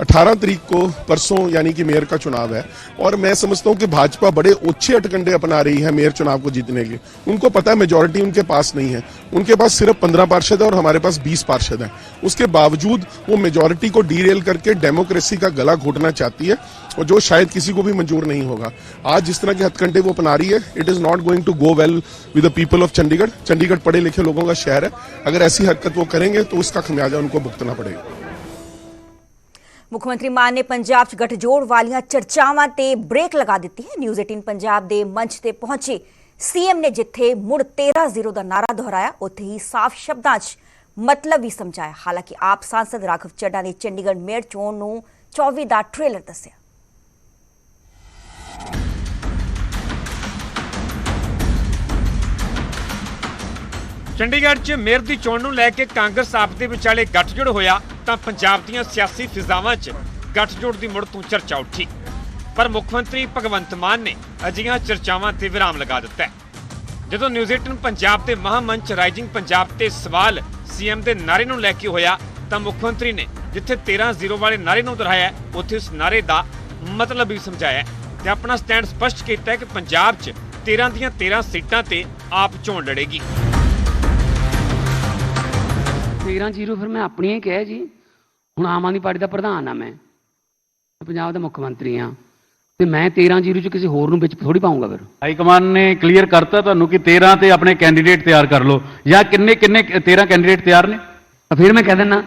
18 तरीक को परसों यानी कि मेयर का चुनाव है। और मैं समझता हूँ कि भाजपा बड़े ओछे अटकंडे अपना रही है मेयर चुनाव को जीतने के उनको पता है मेजोरिटी उनके पास नहीं है। उनके पास सिर्फ़ 15 पार्षद है और हमारे पास 20 पार्षद हैं। उसके बावजूद वो मेजोरिटी को डीरेल करके डेमोक्रेसी का गला घोटना चाहती है और जो शायद किसी को भी मंजूर नहीं होगा। आज जिस तरह के हथकंडे वो अपना रही है it is not going to go well with the people of Chandigarh. Chandigarh पढ़े लिखे लोगों का शहर है। अगर ऐसी हरकत वो करेंगे तो उसका खमियाजा उनको भुगतना पड़ेगा। ਮੁੱਖ ਮੰਤਰੀ ਮਾਨ ਨੇ ਪੰਜਾਬ 'ਚ ਗਠਜੋੜ ਵਾਲੀਆਂ ਚਰਚਾਵਾਂ ਤੇ ਬ੍ਰੇਕ ਲਗਾ ਦਿੱਤੀ ਹੈ। ਨਿਊਜ਼ 18 ਪੰਜਾਬ ਦੇ ਮੰਚ ਤੇ ਪਹੁੰਚੇ ਸੀਐਮ ਨੇ ਜਿੱਥੇ ਮੁੜ 13-0 ਦਾ ਨਾਰਾ ਦੁਹਰਾਇਆ, ਉੱਥੇ ਹੀ ਸਾਫ਼ ਸ਼ਬਦਾਂ 'ਚ ਮਤਲਬ ਵੀ ਸਮਝਾਇਆ। ਹਾਲਾਂਕਿ ਆਪ ਸਾਂਸਦ ਰਾਘਵ ਚੱਡਾ ਨੇ ਚੰਡੀਗੜ੍ਹ ਮੇਅਰ ਚੋਣ ਨੂੰ 24 ਦਾ ਟ੍ਰੇਲਰ ਦੱਸਿਆ। ਚੰਡੀਗੜ੍ਹ 'ਚ ਮੇਅਰ ਦੀ ਚੋਣ ਨੂੰ ਲੈ ਕੇ ਕਾਂਗਰਸ ਆਪ ਦੇ ਵਿਚਾਲੇ ਗੱਠਜੋੜ ਹੋਇਆ। ਤਾਂ ਪੰਜਾਬ ਦੀਆਂ ਸਿਆਸੀ ਫਿਜ਼ਾਵਾਂ 'ਚ ਗੱਠਜੋੜ ਦੀ ਮੁੜ ਤੋਂ ਚਰਚਾ ਉੱਠੀ। ਪਰ ਮੁੱਖ ਮੰਤਰੀ ਭਗਵੰਤ ਮਾਨ ਨੇ ਅਜਿਹੀਆਂ ਚਰਚਾਵਾਂ ਤੇ ਵਿਰਾਮ ਲਗਾ ਦਿੱਤਾ ਜਦੋਂ ਨਿਊਜ਼ 18 ਪੰਜਾਬ ਦੇ ਮਹਾਮੰਚ ਰਾਈਜ਼ਿੰਗ ਪੰਜਾਬ ਤੇ ਸਵਾਲ ਸੀਐਮ ਦੇ ਨਾਰੇ ਨੂੰ ਲੈ ਕੇ ਹੋਇਆ, ਤਾਂ ਮੁੱਖ ਮੰਤਰੀ ਨੇ ਜਿੱਥੇ 13-0 ਵਾਲੇ ਨਾਰੇ ਨੂੰ ਦੁਹਰਾਇਆ, ਉੱਥੇ ਉਸ ਨਾਰੇ ਦਾ ਮਤਲਬ ਵੀ ਸਮਝਾਇਆ ਤੇ ਆਪਣਾ ਸਟੈਂਡ ਸਪਸ਼ਟ ਕੀਤਾ ਹੈ ਕਿ ਪੰਜਾਬ 'ਚ 13 ਦੀਆਂ 13 ਸੀਟਾਂ ਤੇ ਆਪ ਚੋਣ ਲੜੇਗੀ। 13 ਜ਼ੀਰੋ ਫਿਰ ਮੈਂ ਆਪਣੀਆਂ ਹੀ ਕਿਹਾ ਜੀ। ਹੁਣ ਆਮ ਆਦਮੀ ਪਾਰਟੀ ਦਾ ਪ੍ਰਧਾਨ ਆ ਮੈਂ। ਪੰਜਾਬ ਦਾ ਮੁੱਖ ਮੰਤਰੀ ਆ ਤੇ ਮੈਂ 13 ਜ਼ੀਰੋ ਚ ਕਿਸੇ ਹੋਰ ਨੂੰ ਵਿੱਚ ਥੋੜੀ ਪਾਉਂਗਾ ਫਿਰ। ਹਾਈ ਕਮਾਨ ਨੇ ਕਲੀਅਰ ਕਰਤਾ ਤੁਹਾਨੂੰ ਕਿ 13 ਤੇ ਆਪਣੇ ਕੈਂਡੀਡੇਟ ਤਿਆਰ ਕਰ ਲਓ। ਜਾਂ ਕਿੰਨੇ ਕਿੰਨੇ 13 ਕੈਂਡੀਡੇਟ ਤਿਆਰ ਨੇ? ਤਾਂ ਫਿਰ ਮੈਂ ਕਹਿ ਦਿੰਦਾ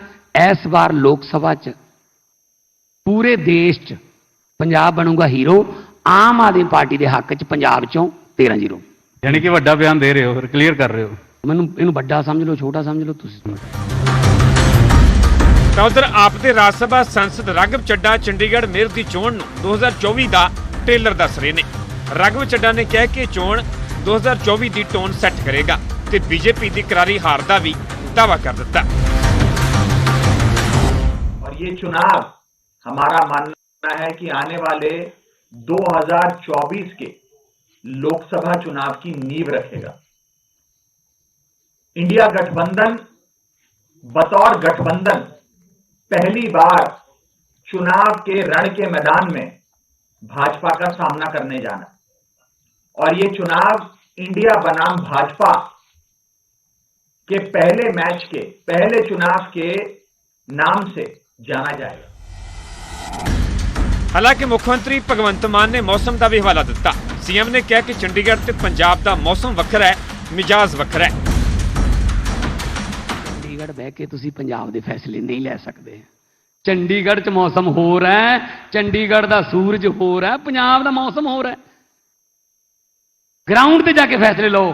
ਇਸ ਵਾਰ ਲੋਕ ਸਭਾ ਚ ਪੂਰੇ ਦੇਸ਼ ਚ ਪੰਜਾਬ ਬਣੂਗਾ ਹੀਰੋ ਆਮ ਆਦਮੀ ਪਾਰਟੀ ਦੇ ਹੱਕ ਚ ਪੰਜਾਬ ਚੋਂ 13 ਜ਼ੀਰੋ। ਯਾਨੀ ਕਿ ਵੱਡਾ ਬਿਆਨ ਦੇ ਰਹੇ ਹੋ ਫਿਰ ਕਲੀਅਰ ਕਰ ਰਹੇ ਹੋ। ਮੈਨੂੰ ਇਹਨੂੰ ਵੱਡਾ ਸਮਝ ਲਓ ਛੋਟਾ ਸਮਝ ਲਓ ਤੁਸੀਂ ਤਾਂ ਉਧਰ ਆਪ ਦੇ ਰਾਜ ਸਭਾ ਸੰਸਦ ਰਾਘਵ ਚੱਡਾ ਚੰਡੀਗੜ੍ਹ ਮੇਅਰ ਦੀ ਚੋਣ ਨੂੰ 2024 ਦਾ ਟ੍ਰੇਲਰ ਦੱਸ ਰਹੇ ਨੇ ਰਾਘਵ ਚੱਡਾ ਨੇ ਕਿਹਾ ਕਿ ਇਹ ਚੋਣ 2024 ਦੀ ਟੋਨ ਸੈੱਟ ਕਰੇਗਾ ਤੇ ਬੀਜੇਪੀ ਦੀ ਕਰਾਰੀ ਹਾਰ ਦਾ ਵੀ ਦਾਅਵਾ ਕਰ ਦਿੱਤਾ और ये चुनाव हमारा मानना है कि आने वाले 2024 के लोकसभा चुनाव की नींव रखेगा इंडिया गठबंधन बतौर गठबंधन पहली बार चुनाव के रण के मैदान में भाजपा का सामना करने जाना और ये चुनाव इंडिया बनाम भाजपा के पहले मैच के पहले चुनाव के नाम से जाना जाएगा ਹਾਲਾਂਕਿ ਮੁੱਖ ਮੰਤਰੀ ਭਗਵੰਤ ਮਾਨ ਨੇ ਮੌਸਮ ਦਾ ਵੀ ਹਵਾਲਾ ਦਿੱਤਾ ਸੀਐਮ ਨੇ ਕਿਹਾ ਕਿ ਚੰਡੀਗੜ੍ਹ ਤੇ ਪੰਜਾਬ ਦਾ ਮੌਸਮ ਵੱਖਰਾ ਹੈ ਮਿਜਾਜ਼ ਵੱਖਰਾ ਹੈ ਚੰਡੀਗੜ੍ਹ ਬਹਿ ਕੇ ਤੁਸੀਂ ਪੰਜਾਬ ਦੇ ਫੈਸਲੇ ਨਹੀਂ ਲੈ ਸਕਦੇ। ਚੰਡੀਗੜ੍ਹ 'ਚ ਮੌਸਮ ਹੋਰ ਹੈ, ਚੰਡੀਗੜ੍ਹ ਦਾ ਸੂਰਜ ਹੋਰ ਹੈ, ਪੰਜਾਬ ਦਾ ਮੌਸਮ ਹੋਰ ਹੈ। ਗਰਾਊਂਡ ਤੇ ਜਾ ਕੇ ਫੈਸਲੇ ਲਓ,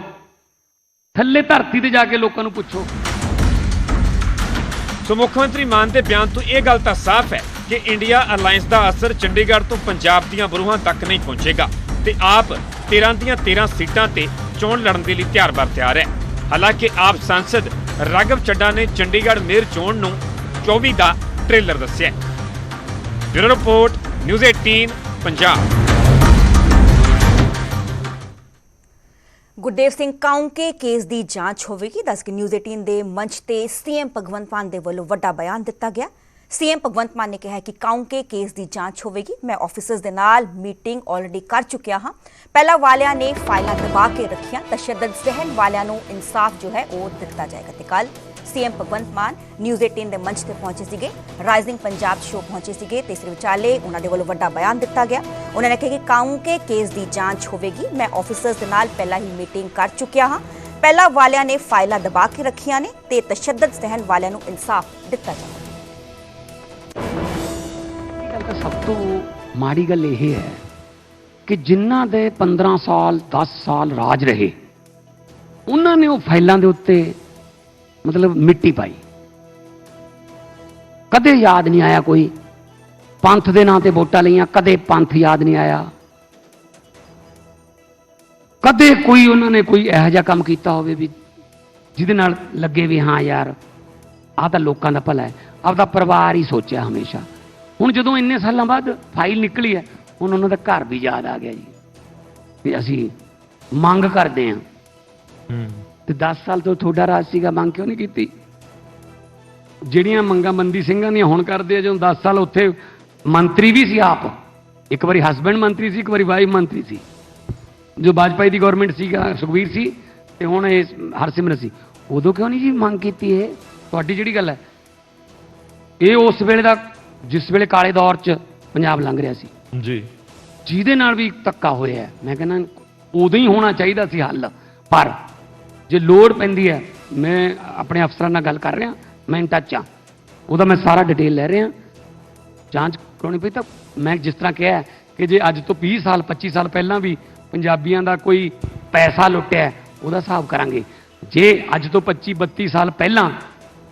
ਥੱਲੇ ਧਰਤੀ ਤੇ ਜਾ ਕੇ ਲੋਕਾਂ ਨੂੰ ਪੁੱਛੋ। ਸੋ ਮੁੱਖ ਮੰਤਰੀ ਮਾਨ ਦੇ ਬਿਆਨ ਤੋਂ ਇਹ ਗੱਲ ਤਾਂ ਸਾਫ਼ ਹੈ ਕਿ ਇੰਡੀਆ ਅਲਾਈਅੰਸ ਦਾ ਅਸਰ ਚੰਡੀਗੜ੍ਹ ਤੋਂ ਪੰਜਾਬ ਦੀਆਂ ਬਰੂਹਾਂ ਤੱਕ ਨਹੀਂ ਪਹੁੰਚੇਗਾ ਤੇ ਆਪ 13 ਦੀਆਂ 13 ਸੀਟਾਂ ਤੇ ਚੋਣ ਲੜਨ ਦੇ ਲਈ ਤਿਆਰ ਬਰ ਤਿਆਰ ਹੈ। ਹਾਲਾਂਕਿ ਆਪ ਸੰਸਦ ਰਾਘਵ ਚੱਡਾ ਨੇ ਚੰਡੀਗੜ੍ਹ ਮੇਅਰ ਚੋਣ ਨੂੰ 24 ਦਾ ਟ੍ਰੇਲਰ ਦੱਸਿਆ bureau report, news 18 Punjab. Gurdev Singh Kaunke case ਦੀ ਜਾਂਚ ਹੋਵੇਗੀ। ਦੱਸ ਕੇ ਨਿਊਜ਼ 18 ਦੇ ਮੰਚ ਤੇ ਸੀਐਮ ਭਗਵੰਤ ਮਾਨ ਦੇ ਵੱਲੋਂ ਵੱਡਾ ਬਿਆਨ ਦਿੱਤਾ ਗਿਆ। ਸੀਐਮ ਭਗਵੰਤ ਮਾਨ ਨੇ ਕਿਹਾ ਕਿ ਕਾਉਂਕੇ ਕੇਸ ਦੀ ਜਾਂਚ ਹੋਵੇਗੀ। ਮੈਂ ਆਫੀਸਰਸ ਦੇ ਨਾਲ ਮੀਟਿੰਗ ਆਲਰੇਡੀ ਕਰ ਚੁੱਕਿਆ ਹਾਂ। ਪਹਿਲਾਂ ਵਾਲਿਆਂ ਨੇ ਫਾਈਲਾਂ ਦਬਾ ਕੇ ਰੱਖੀਆਂ ਤਸ਼ੱਦਦ ਸਹਿਣ ਵਾਲਿਆਂ ਨੂੰ ਇਨਸਾਫ ਜੋ ਹੈ ਉਹ ਦਿੱਤਾ ਜਾਏਗਾ। ਤੇ ਕੱਲ ਸੀਐਮ ਭਗਵੰਤ ਮਾਨ ਨਿਊਜ਼ 18 ਦੇ ਮੰਚ ਤੇ ਪਹੁੰਚੇ ਸੀਗੇ। ਰਾਈਜ਼ਿੰਗ ਪੰਜਾਬ ਸ਼ੋਅ ਪਹੁੰਚੇ ਸੀਗੇ ਤੇ ਇਸ ਵਿਚਾਲੇ ਉਹਨਾਂ ਦੇ ਵੱਲੋਂ ਵੱਡਾ ਬਿਆਨ ਦਿੱਤਾ ਗਿਆ। ਉਹਨਾਂ ਨੇ ਕਿਹਾ ਕਿ ਕਾਉਂਕੇ ਕੇਸ ਦੀ ਜਾਂਚ ਹੋਵੇਗੀ। ਮੈਂ ਆਫੀਸਰਸ ਦੇ ਨਾਲ ਪਹਿਲਾਂ ਹੀ ਮੀਟਿੰਗ ਕਰ ਚੁੱਕਿਆ ਹਾਂ। ਪਹਿਲਾਂ ਵਾਲਿਆਂ ਨੇ ਫਾਈਲਾਂ ਦਬਾ ਕੇ ਰੱਖੀਆਂ ਨੇ ਤੇ ਤਸ਼ੱਦਦ ਸਹਿਣ ਵਾਲਿਆਂ ਨੂੰ ਇਨਸਾਫ ਦਿੱਤਾ ਜਾਵੇਗਾ ਇਹ ਤਾਂ ਸਭ ਤੋਂ ਮਾੜੀ ਗੱਲ ਇਹ ਹੈ ਕਿ ਜਿਨ੍ਹਾਂ ਦੇ 15 ਸਾਲ 10 ਸਾਲ ਰਾਜ ਰਹੇ, ਉਹਨਾਂ ਨੇ ਉਹ ਫਾਈਲਾਂ ਦੇ ਉੱਤੇ ਮਤਲਬ ਮਿੱਟੀ ਪਾਈ। ਕਦੇ ਯਾਦ ਨਹੀਂ ਆਇਆ ਕੋਈ, ਪੰਥ ਦੇ ਨਾਂ ਤੇ ਵੋਟਾਂ ਲਈਆਂ, ਕਦੇ ਪੰਥ ਯਾਦ ਨਹੀਂ ਆਇਆ। ਕਦੇ ਕੋਈ ਉਹਨਾਂ ਨੇ ਕੋਈ ਇਹੋ ਜਿਹਾ ਕੰਮ ਕੀਤਾ ਹੋਵੇ ਵੀ ਜਿਹਦੇ ਨਾਲ ਲੱਗੇ ਵੀ ਹਾਂ ਯਾਰ, ਆਹ ਤਾਂ ਲੋਕਾਂ ਦਾ ਭਲਾ ਹੈ, ਆਪਦਾ ਪਰਿਵਾਰ ਹੀ ਸੋਚਿਆ ਹਮੇਸ਼ਾ। ਹੁਣ ਜਦੋਂ ਇੰਨੇ ਸਾਲਾਂ ਬਾਅਦ ਫਾਈਲ ਨਿਕਲੀ ਹੈ ਹੁਣ ਉਹਨਾਂ ਦਾ ਘਰ ਵੀ ਯਾਦ ਆ ਗਿਆ ਜੀ। ਵੀ ਅਸੀਂ ਮੰਗ ਕਰਦੇ ਹਾਂ। ਤੇ 10 ਸਾਲ ਤੋਂ ਤੁਹਾਡਾ ਰਾਜ ਸੀਗਾ ਮੰਗ ਕਿਉਂ ਨਹੀਂ ਕੀਤੀ? ਜਿਹੜੀਆਂ ਮੰਗਾਂ ਬੰਦੀ ਸਿੰਘਾਂ ਦੀਆਂ ਹੁਣ ਕਰਦੇ ਆ ਜਦੋਂ 10 ਸਾਲ ਉੱਥੇ ਮੰਤਰੀ ਵੀ ਸੀ ਆਪ। ਇੱਕ ਵਾਰੀ ਹਸਬੈਂਡ ਮੰਤਰੀ ਸੀ ਇੱਕ ਵਾਰੀ ਵਾਈਫ ਮੰਤਰੀ ਸੀ। ਜੋ ਵਾਜਪਾਈ ਦੀ ਗਵਰਨਮੈਂਟ ਸੀਗਾ ਸੁਖਬੀਰ ਸੀ ਤੇ ਹੁਣ ਇਹ ਹਰਸਿਮਰਤ ਸੀ। ਉਦੋਂ ਕਿਉਂ ਨਹੀਂ ਜੀ ਮੰਗ ਕੀਤੀ ਇਹ? ਤੁਹਾਡੀ ਜਿਹੜੀ ਗੱਲ ਹੈ। ਇਹ ਉਸ ਵੇਲੇ ਦਾ ਜਿਸ ਵੇਲੇ ਕਾਲੇ ਦੌਰ 'ਚ ਪੰਜਾਬ ਲੰਘ ਰਿਹਾ ਸੀ। ਜੀ। ਜਿਹਦੇ ਨਾਲ ਵੀ ਧੱਕਾ ਹੋਇਆ ਹੈ, ਮੈਂ ਕਹਿੰਦਾ ਉਦੋਂ ਹੀ ਹੋਣਾ ਚਾਹੀਦਾ ਸੀ ਹੱਲ। ਪਰ ਜੇ ਲੋੜ ਪੈਂਦੀ ਹੈ ਮੈਂ ਆਪਣੇ ਅਫਸਰਾਂ ਨਾਲ ਗੱਲ ਕਰ ਰਿਹਾ ਮੈਂ ਇਨ ਟੱਚ ਹਾਂ। ਉਹਦਾ ਮੈਂ ਸਾਰਾ ਡਿਟੇਲ ਲੈ ਰਿਹਾ। ਜਾਂਚ ਕਰਾਉਣੀ ਪਈ ਤਾਂ ਮੈਂ ਜਿਸ ਤਰ੍ਹਾਂ ਕਿਹਾ ਹੈ ਕਿ ਜੇ ਅੱਜ ਤੋਂ 20 ਸਾਲ 25 ਸਾਲ ਪਹਿਲਾਂ ਵੀ ਪੰਜਾਬੀਆਂ ਦਾ ਕੋਈ ਪੈਸਾ ਲੁੱਟਿਆ ਹੈ, ਉਹਦਾ ਹਿਸਾਬ ਕਰਾਂਗੇ। ਜੇ ਅੱਜ ਤੋਂ 25 32 ਸਾਲ ਪਹਿਲਾਂ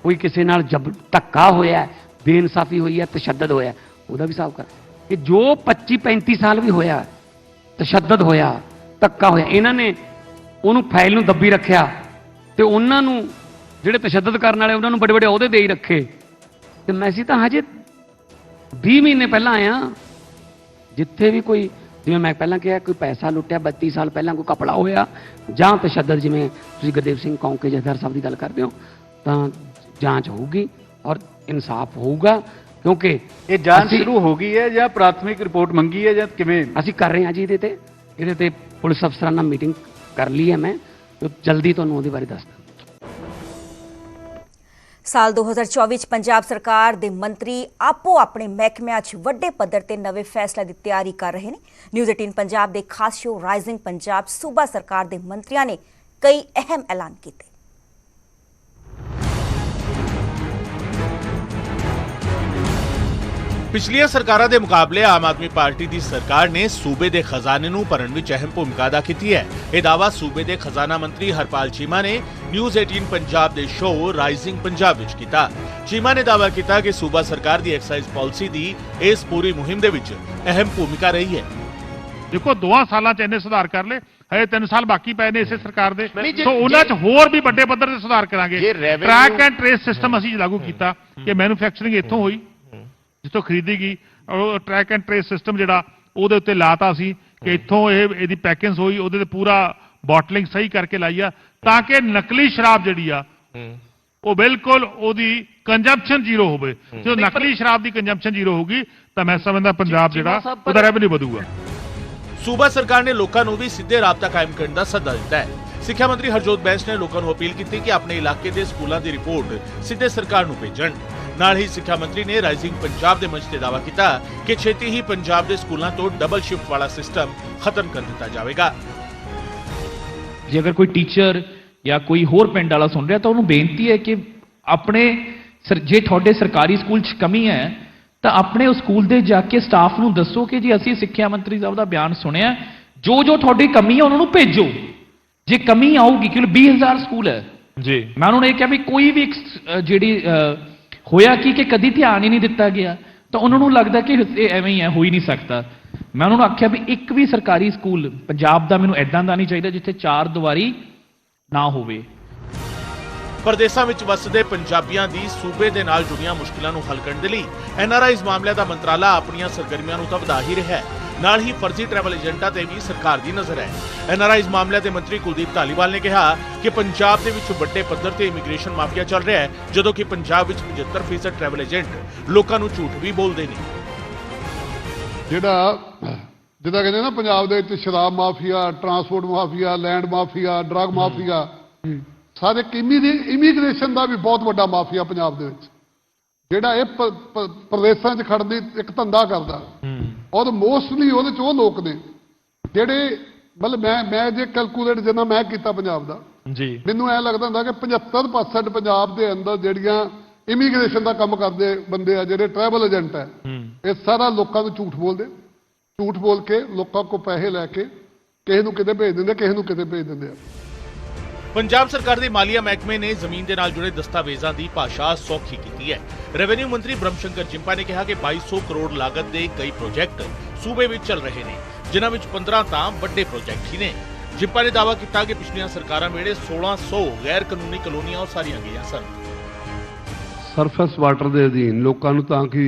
ਕੋਈ ਕਿਸੇ ਨਾਲ ਜਬ ਧੱਕਾ ਹੋਇਆ ਹੈ, ਬੇਇਨਸਾਫੀ ਹੋਈ ਹੈ, ਤਸ਼ੱਦਦ ਹੋਇਆ ਉਹਦਾ ਵੀ ਹਿਸਾਬ ਕਰ। ਕਿ ਜੋ 25 35 ਸਾਲ ਵੀ ਹੋਇਆ, ਤਸ਼ੱਦਦ ਹੋਇਆ, ਧੱਕਾ ਹੋਇਆ, ਇਹਨਾਂ ਨੇ ਉਹਨੂੰ ਫਾਈਲ ਨੂੰ ਦੱਬੀ ਰੱਖਿਆ ਤੇ ਉਹਨਾਂ ਨੂੰ ਜਿਹੜੇ ਤਸ਼ੱਦਦ ਕਰਨ ਵਾਲੇ ਉਹਨਾਂ ਨੂੰ ਵੱਡੇ ਵੱਡੇ ਅਹੁਦੇ ਦੇ ਹੀ ਰੱਖੇ। ਤੇ ਮੈਂ ਸੀ ਤਾਂ ਹਜੇ 20 ਮਹੀਨੇ ਪਹਿਲਾਂ ਆਇਆ, ਜਿੱਥੇ ਵੀ ਕੋਈ, ਜਿਵੇਂ ਮੈਂ ਪਹਿਲਾਂ ਕਿਹਾ, ਕੋਈ ਪੈਸਾ ਲੁੱਟਿਆ 32 ਸਾਲ ਪਹਿਲਾਂ ਕੋਈ ਕਪੜਾ ਹੋਇਆ, ਜਾਂ ਤਸ਼ੱਦਦ ਜਿਵੇਂ ਤੁਸੀਂ ਗੁਰਦੇਵ ਸਿੰਘ ਕੌਂਕੇ ਜਥੇਦਾਰ ਸਾਹਿਬ ਦੀ ਗੱਲ ਕਰਦੇ ਹੋ, ਤਾਂ ਜਾਂਚ ਹੋਊਗੀ ਔਰ ਇਨਸਾਫ ਹੋਊਗਾ ਕਿਉਂਕਿ ਇਹ ਜਾਂਚ ਅਸੀਂ- ਸ਼ੁਰੂ ਹੋ ਗਈ ਹੈ ਜਾਂ ਪ੍ਰਾਥਮਿਕ ਰਿਪੋਰਟ ਮੰਗੀ ਹੈ ਜਾਂ ਕਿਵੇਂ? ਅਸੀਂ ਕਰ ਰਹੇ ਹਾਂ ਜੀ ਇਹਦੇ ਤੇ। ਇਹਦੇ ਤੇ ਪੁਲਿਸ ਅਫਸਰਾਂ ਨਾਲ ਮੀਟਿੰਗ ਕਰ ਲਈ ਹੈ ਮੈਂ। ਤੇ ਜਲਦੀ ਤੁਹਾਨੂੰ ਉਹਦੇ ਬਾਰੇ ਦੱਸਦਾ ਸਾਲ 2024 ਚ ਪੰਜਾਬ ਸਰਕਾਰ ਦੇ ਮੰਤਰੀ ਆਪੋ ਆਪਣੇ ਮਹਿਕਮਿਆਂ 'ਚ ਵੱਡੇ ਪੱਧਰ ਤੇ ਨਵੇਂ ਫੈਸਲੇ ਦੀ ਤਿਆਰੀ ਕਰ ਰਹੇ ਨੇ। ਨਿਊਜ਼ 18 ਪੰਜਾਬ ਦੇ ਖਾਸ ਸ਼ੋਅ ਰਾਈਜ਼ਿੰਗ ਪੰਜਾਬ ਸੂਬਾ ਸਰਕਾਰ ਦੇ ਮੰਤਰੀਆਂ ਨੇ ਕਈ ਅਹਿਮ ਐਲਾਨ ਕੀਤੇ। ਪਿਛਲੀਆਂ ਸਰਕਾਰਾਂ ਦੇ ਮੁਕਾਬਲੇ ਆਮ ਆਦਮੀ ਪਾਰਟੀ ਦੀ ਸਰਕਾਰ ਨੇ ਸੂਬੇ ਦੇ ਖਜ਼ਾਨੇ ਨੂੰ ਭਰਨ ਵਿੱਚ ਅਹਿਮ ਭੂਮਿਕਾ ਅਦਾ ਕੀਤੀ ਹੈ। ਇਹ ਦਾਅਵਾ ਸੂਬੇ ਦੇ ਖਜ਼ਾਨਾ ਮੰਤਰੀ ਹਰਪਾਲ ਚੀਮਾ ਨੇ ਨਿਊਜ਼ 18 ਪੰਜਾਬ ਦੇ ਸ਼ੋਅ ਰਾਈਜ਼ਿੰਗ ਪੰਜਾਬ ਵਿੱਚ ਕੀਤਾ। ਚੀਮਾ ਨੇ ਦਾਅਵਾ ਕੀਤਾ ਕਿ ਸੂਬਾ ਸਰਕਾਰ ਦੀ ਐਕਸਾਈਜ਼ ਪਾਲਿਸੀ ਦੀ ਇਸ ਪੂਰੀ ਮੁਹਿੰਮ ਦੇ ਵਿੱਚ ਅਹਿਮ ਭੂਮਿਕਾ ਰਹੀ ਹੈ। ਦੇਖੋ ਦੋਆਂ ਸਾਲਾਂ ਚ ਇੰਨੇ ਸੁਧਾਰ ਕਰ ਲਏ ਹਜੇ 3 ਸਾਲ ਬਾਕੀ ਪਏ ਨੇ ਇਸੇ ਸਰਕਾਰ ਦੇ। ਸੋ ਉਹਨਾਂ ਚ ਹੋਰ ਵੀ ਵੱਡੇ ਪੱਧਰ ਤੇ ਸੁਧਾਰ ਕਰਾਂਗੇ। ਟਰੈਕ ਐਂਡ ਟ੍ਰੇਸ ਸਿਸਟਮ ਅਸੀਂ ਲਾਗੂ ਕੀਤਾ ਕਿ ਮੈਨੂਫੈਕਚਰਿੰਗ ਇੱਥੋਂ ਹੋਈ ਜਿੱਥੋਂ ਖਰੀਦੀ ਗਈ ਉਹ ਟਰੈਕ ਐਂਡ ਟ੍ਰੇਸ ਸਿਸਟਮ ਜਿਹੜਾ ਉਹਦੇ ਉੱਤੇ ਲਾਤਾ ਸੀ ਕਿ ਇੱਥੋਂ ਇਹ ਇਹਦੀ ਪੈਕਿੰਗ ਹੋਈ ਉਹਦੇ ਤੇ ਪੂਰਾ ਬੋਟਲਿੰਗ ਸਹੀ ਕਰਕੇ ਲਾਈ ਆ ਤਾਂ ਕਿ ਨਕਲੀ ਸ਼ਰਾਬ ਜਿਹੜੀ ਆ ਉਹ ਬਿਲਕੁਲ ਉਹਦੀ ਕੰਜੰਪਸ਼ਨ ਜ਼ੀਰੋ ਹੋਵੇ। ਜਦੋਂ ਨਕਲੀ ਸ਼ਰਾਬ ਦੀ ਕੰਜੰਪਸ਼ਨ ਜ਼ੀਰੋ ਹੋਊਗੀ ਤਾਂ ਮੈਂ ਸਮਝਦਾ ਪੰਜਾਬ ਜਿਹੜਾ ਉਹਦਾ ਰੈਵਨਿਊ ਵਧੂਗਾ। ਸੂਬਾ ਸਰਕਾਰ ਨੇ ਲੋਕਾਂ ਨੂੰ ਵੀ ਸਿੱਧੇ ਰਾਬਤਾ ਕਾਇਮ ਕਰਨ ਦਾ ਸੱਦਾ ਦਿੱਤਾ ਹੈ। ਸਿੱਖਿਆ ਮੰਤਰੀ ਹਰਜੋਤ ਬੈਂਸ ਨੇ ਲੋਕਾਂ ਨੂੰ ਅਪੀਲ ਕੀਤੀ ਕਿ ਆਪਣੇ ਇਲਾਕੇ ਦੇ ਸਕੂਲਾਂ ਦੀ ਰਿਪੋਰਟ ਸਿੱਧੇ ਸਰਕਾਰ ਨੂੰ ਭੇਜਣ। ਨਾਲ ਹੀ ਸਿੱਖਿਆ ਮੰਤਰੀ ਨੇ ਰਾਈਜ਼ਿੰਗ ਪੰਜਾਬ ਦੇ ਮੰਚ ਤੇ ਦਾਅਵਾ ਕੀਤਾ ਕਿ ਛੇਤੀ ਹੀ ਪੰਜਾਬ ਦੇ ਸਕੂਲਾਂ ਤੋਂ ਡਬਲ ਸ਼ਿਫਟ ਵਾਲਾ ਸਿਸਟਮ ਖਤਮ ਕਰ ਦਿੱਤਾ ਜਾਵੇਗਾ। ਜੇ ਅਗਰ ਕੋਈ ਟੀਚਰ ਜਾਂ ਕੋਈ ਹੋਰ ਪਿੰਡ ਵਾਲਾ ਸੁਣ ਰਿਹਾ ਤਾਂ ਉਹਨੂੰ ਬੇਨਤੀ ਹੈ ਕਿ ਆਪਣੇ ਜੇ ਤੁਹਾਡੇ ਸਰਕਾਰੀ ਸਕੂਲ 'ਚ ਕਮੀ ਹੈ ਤਾਂ ਆਪਣੇ ਉਸ ਸਕੂਲ ਦੇ ਜਾ ਕੇ ਸਟਾਫ ਨੂੰ ਦੱਸੋ ਕਿ ਜੀ ਅਸੀਂ ਸਿੱਖਿਆ ਮੰਤਰੀ ਸਾਹਿਬ ਦਾ ਬਿਆਨ ਸੁਣਿਆ ਜੋ ਜੋ ਤੁਹਾਡੀ ਕਮੀ ਹੈ ਉਹਨਾਂ ਨੂੰ ਭੇਜੋ। ਜੇ ਕਮੀ ਆਊਗੀ ਕਿਉਂਕਿ 20000 ਸਕੂਲ ਹੈ। ਜੀ। ਮੈਂ ਉਹਨਾਂ ਨੂੰ ਇਹ ਕਿਹਾ ਵੀ ਕੋਈ ਵੀ ਜਿਹੜੀ ਹੋਇਆ ਕੀ ਕਿ ਕਦੀ ਧਿਆਨ ਹੀ ਨਹੀਂ ਦਿੱਤਾ ਗਿਆ? ਤਾਂ ਉਹਨਾਂ ਨੂੰ ਲੱਗਦਾ ਕਿ ਇਹ ਐਵੇਂ ਹੀ ਹੈ, ਹੋ ਹੀ ਨਹੀਂ ਸਕਦਾ। ਮੈਂ ਉਹਨਾਂ ਨੂੰ ਆਖਿਆ ਵੀ ਇੱਕ ਵੀ ਸਰਕਾਰੀ ਸਕੂਲ ਪੰਜਾਬ ਦਾ ਮੈਨੂੰ ਐਦਾਂ ਦਾ ਨਹੀਂ ਚਾਹੀਦਾ ਜਿੱਥੇ ਚਾਰ ਦੀਵਾਰੀ ਨਾ ਹੋਵੇ। ਪਰਦੇਸਾਂ ਵਿੱਚ ਵਸਦੇ ਪੰਜਾਬੀਆਂ ਦੀ ਸੂਬੇ ਦੇ ਨਾਲ ਜੁੜੀਆਂ ਮੁਸ਼ਕਲਾਂ ਨੂੰ ਹੱਲ ਕਰਨ ਦੇ ਲਈ ਐਨਆਰਆਈਜ਼ ਮਾਮਲਿਆਂ ਦਾ ਮੰਤਰਾਲਾ ਆਪਣੀਆਂ ਸਰਗਰਮੀਆਂ ਨੂੰ ਤਾਂ ਵਧਾ ਹੀ ਰਿਹਾ ਹੈ। ਨਾਲ ਹੀ ਫਰਜ਼ੀ ਟਰੈਵਲ ਏਜੰਟਾਂ ਤੇ ਵੀ ਸਰਕਾਰ ਦੀ ਨਜ਼ਰ ਹੈ। ਐਨਆਰਆਈਜ਼ ਮਾਮਲਿਆਂ ਦੇ ਮੰਤਰੀ ਕੁਲਦੀਪ ਧਾਲੀਵਾਲ ਨੇ ਕਿਹਾ ਕਿ ਪੰਜਾਬ ਦੇ ਵਿੱਚ ਵੱਡੇ ਪੱਧਰ ਤੇ ਇਮੀਗ੍ਰੇਸ਼ਨ ਮਾਫੀਆ ਚੱਲ ਰਿਹਾ ਹੈ ਜਦੋਂ ਕਿ ਪੰਜਾਬ ਵਿੱਚ 75% ਟਰੈਵਲ ਏਜੰਟ ਲੋਕਾਂ ਨੂੰ ਝੂਠ ਵੀ ਬੋਲਦੇ ਨੇ। ਜਿਹੜਾ ਜਿੱਦਾਂ ਕਹਿੰਦੇ ਨਾ ਪੰਜਾਬ ਦੇ ਵਿੱਚ ਸ਼ਰਾਬ mafia transport mafia land mafia drug mafia ਸਾਰੇ ਕਿਮੀ ਦੀ ਇਮੀਗ੍ਰੇਸ਼ਨ ਦਾ ਵੀ ਬਹੁਤ ਵੱਡਾ ਮਾਫੀਆ ਪੰਜਾਬ ਦੇ ਵਿੱਚ। ਜਿਹੜਾ ਇਹ ਪ੍ਰਦੇਸ਼ਾਂ 'ਚ ਖੜਨ ਦੀ ਇੱਕ ਧੰਦਾ ਕਰਦਾ। ਔਰ ਮੋਸਟਲੀ ਉਹਦੇ 'ਚ ਉਹ ਲੋਕ ਨੇ ਜਿਹੜੇ ਮਤਲਬ ਮੈਂ ਮੈਂ ਜੇ ਕੈਲਕੂਲੇਟ ਜਿੰਨਾ ਮੈਂ ਕੀਤਾ ਪੰਜਾਬ ਦਾ ਜੀ। ਮੈਨੂੰ ਐ ਲੱਗਦਾ ਹੁੰਦਾ ਕਿ 75% ਪੰਜਾਬ ਦੇ ਅੰਦਰ ਜਿਹੜੀਆਂ ਇਮੀਗ੍ਰੇਸ਼ਨ ਦਾ ਕੰਮ ਕਰਦੇ ਬੰਦੇ ਆ ਜਿਹੜੇ ਟਰੈਵਲ ਏਜੰਟ ਹੈ। ਇਹ ਸਾਰਾ ਲੋਕਾਂ ਨੂੰ ਝੂਠ ਬੋਲਦੇ। ਝੂਠ ਬੋਲ ਕੇ ਲੋਕਾਂ ਕੋ ਪੈਸੇ ਲੈ ਕੇ ਕਿਸੇ ਨੂੰ ਕਿਤੇ ਭੇਜ ਦਿੰਦੇ ਕਿਸੇ ਨੂੰ ਕਿਤੇ ਭੇਜ ਦਿੰਦੇ ਆ। ਪੰਜਾਬ ਸਰਕਾਰ ਦੇ ਮਾਲੀਆ ਮਹਿਕਮੇ ਨੇ ਜ਼ਮੀਨ ਦੇ ਨਾਲ ਜੁੜੇ ਦਸਤਾਵੇਜ਼ਾਂ ਦੀ ਭਾਸ਼ਾ ਸੌਖੀ ਕੀਤੀ ਹੈ। ਰੈਵਨਿਊ ਮੰਤਰੀ ਬ੍ਰਹਮਸ਼ੰਕਰ ਜਿੰਪਾ ਨੇ ਕਿਹਾ ਕਿ 2200 ਕਰੋੜ ਲਾਗਤ ਦੇ ਕਈ ਪ੍ਰੋਜੈਕਟ ਸੂਬੇ ਵਿੱਚ ਚੱਲ ਰਹੇ ਨੇ, ਜਿਨ੍ਹਾਂ ਵਿੱਚ 15 ਤਾਂ ਵੱਡੇ ਪ੍ਰੋਜੈਕਟ ਹੀ ਨੇ। ਜਿੰਪਾ ਨੇ ਦਾਅਵਾ ਕੀਤਾ ਕਿ ਪਿਛਲੀਆਂ ਸਰਕਾਰਾਂ ਵੇਲੇ 1600 ਗੈਰ ਕਾਨੂੰਨੀ ਕਲੋਨੀਆਂ ਉਸਾਰੀਆਂ ਗਈਆਂ ਸਨ। ਸਰਫੇਸ ਵਾਟਰ ਦੇ ਅਧੀਨ ਲੋਕਾਂ ਨੂੰ ਤਾਂ ਕਿ,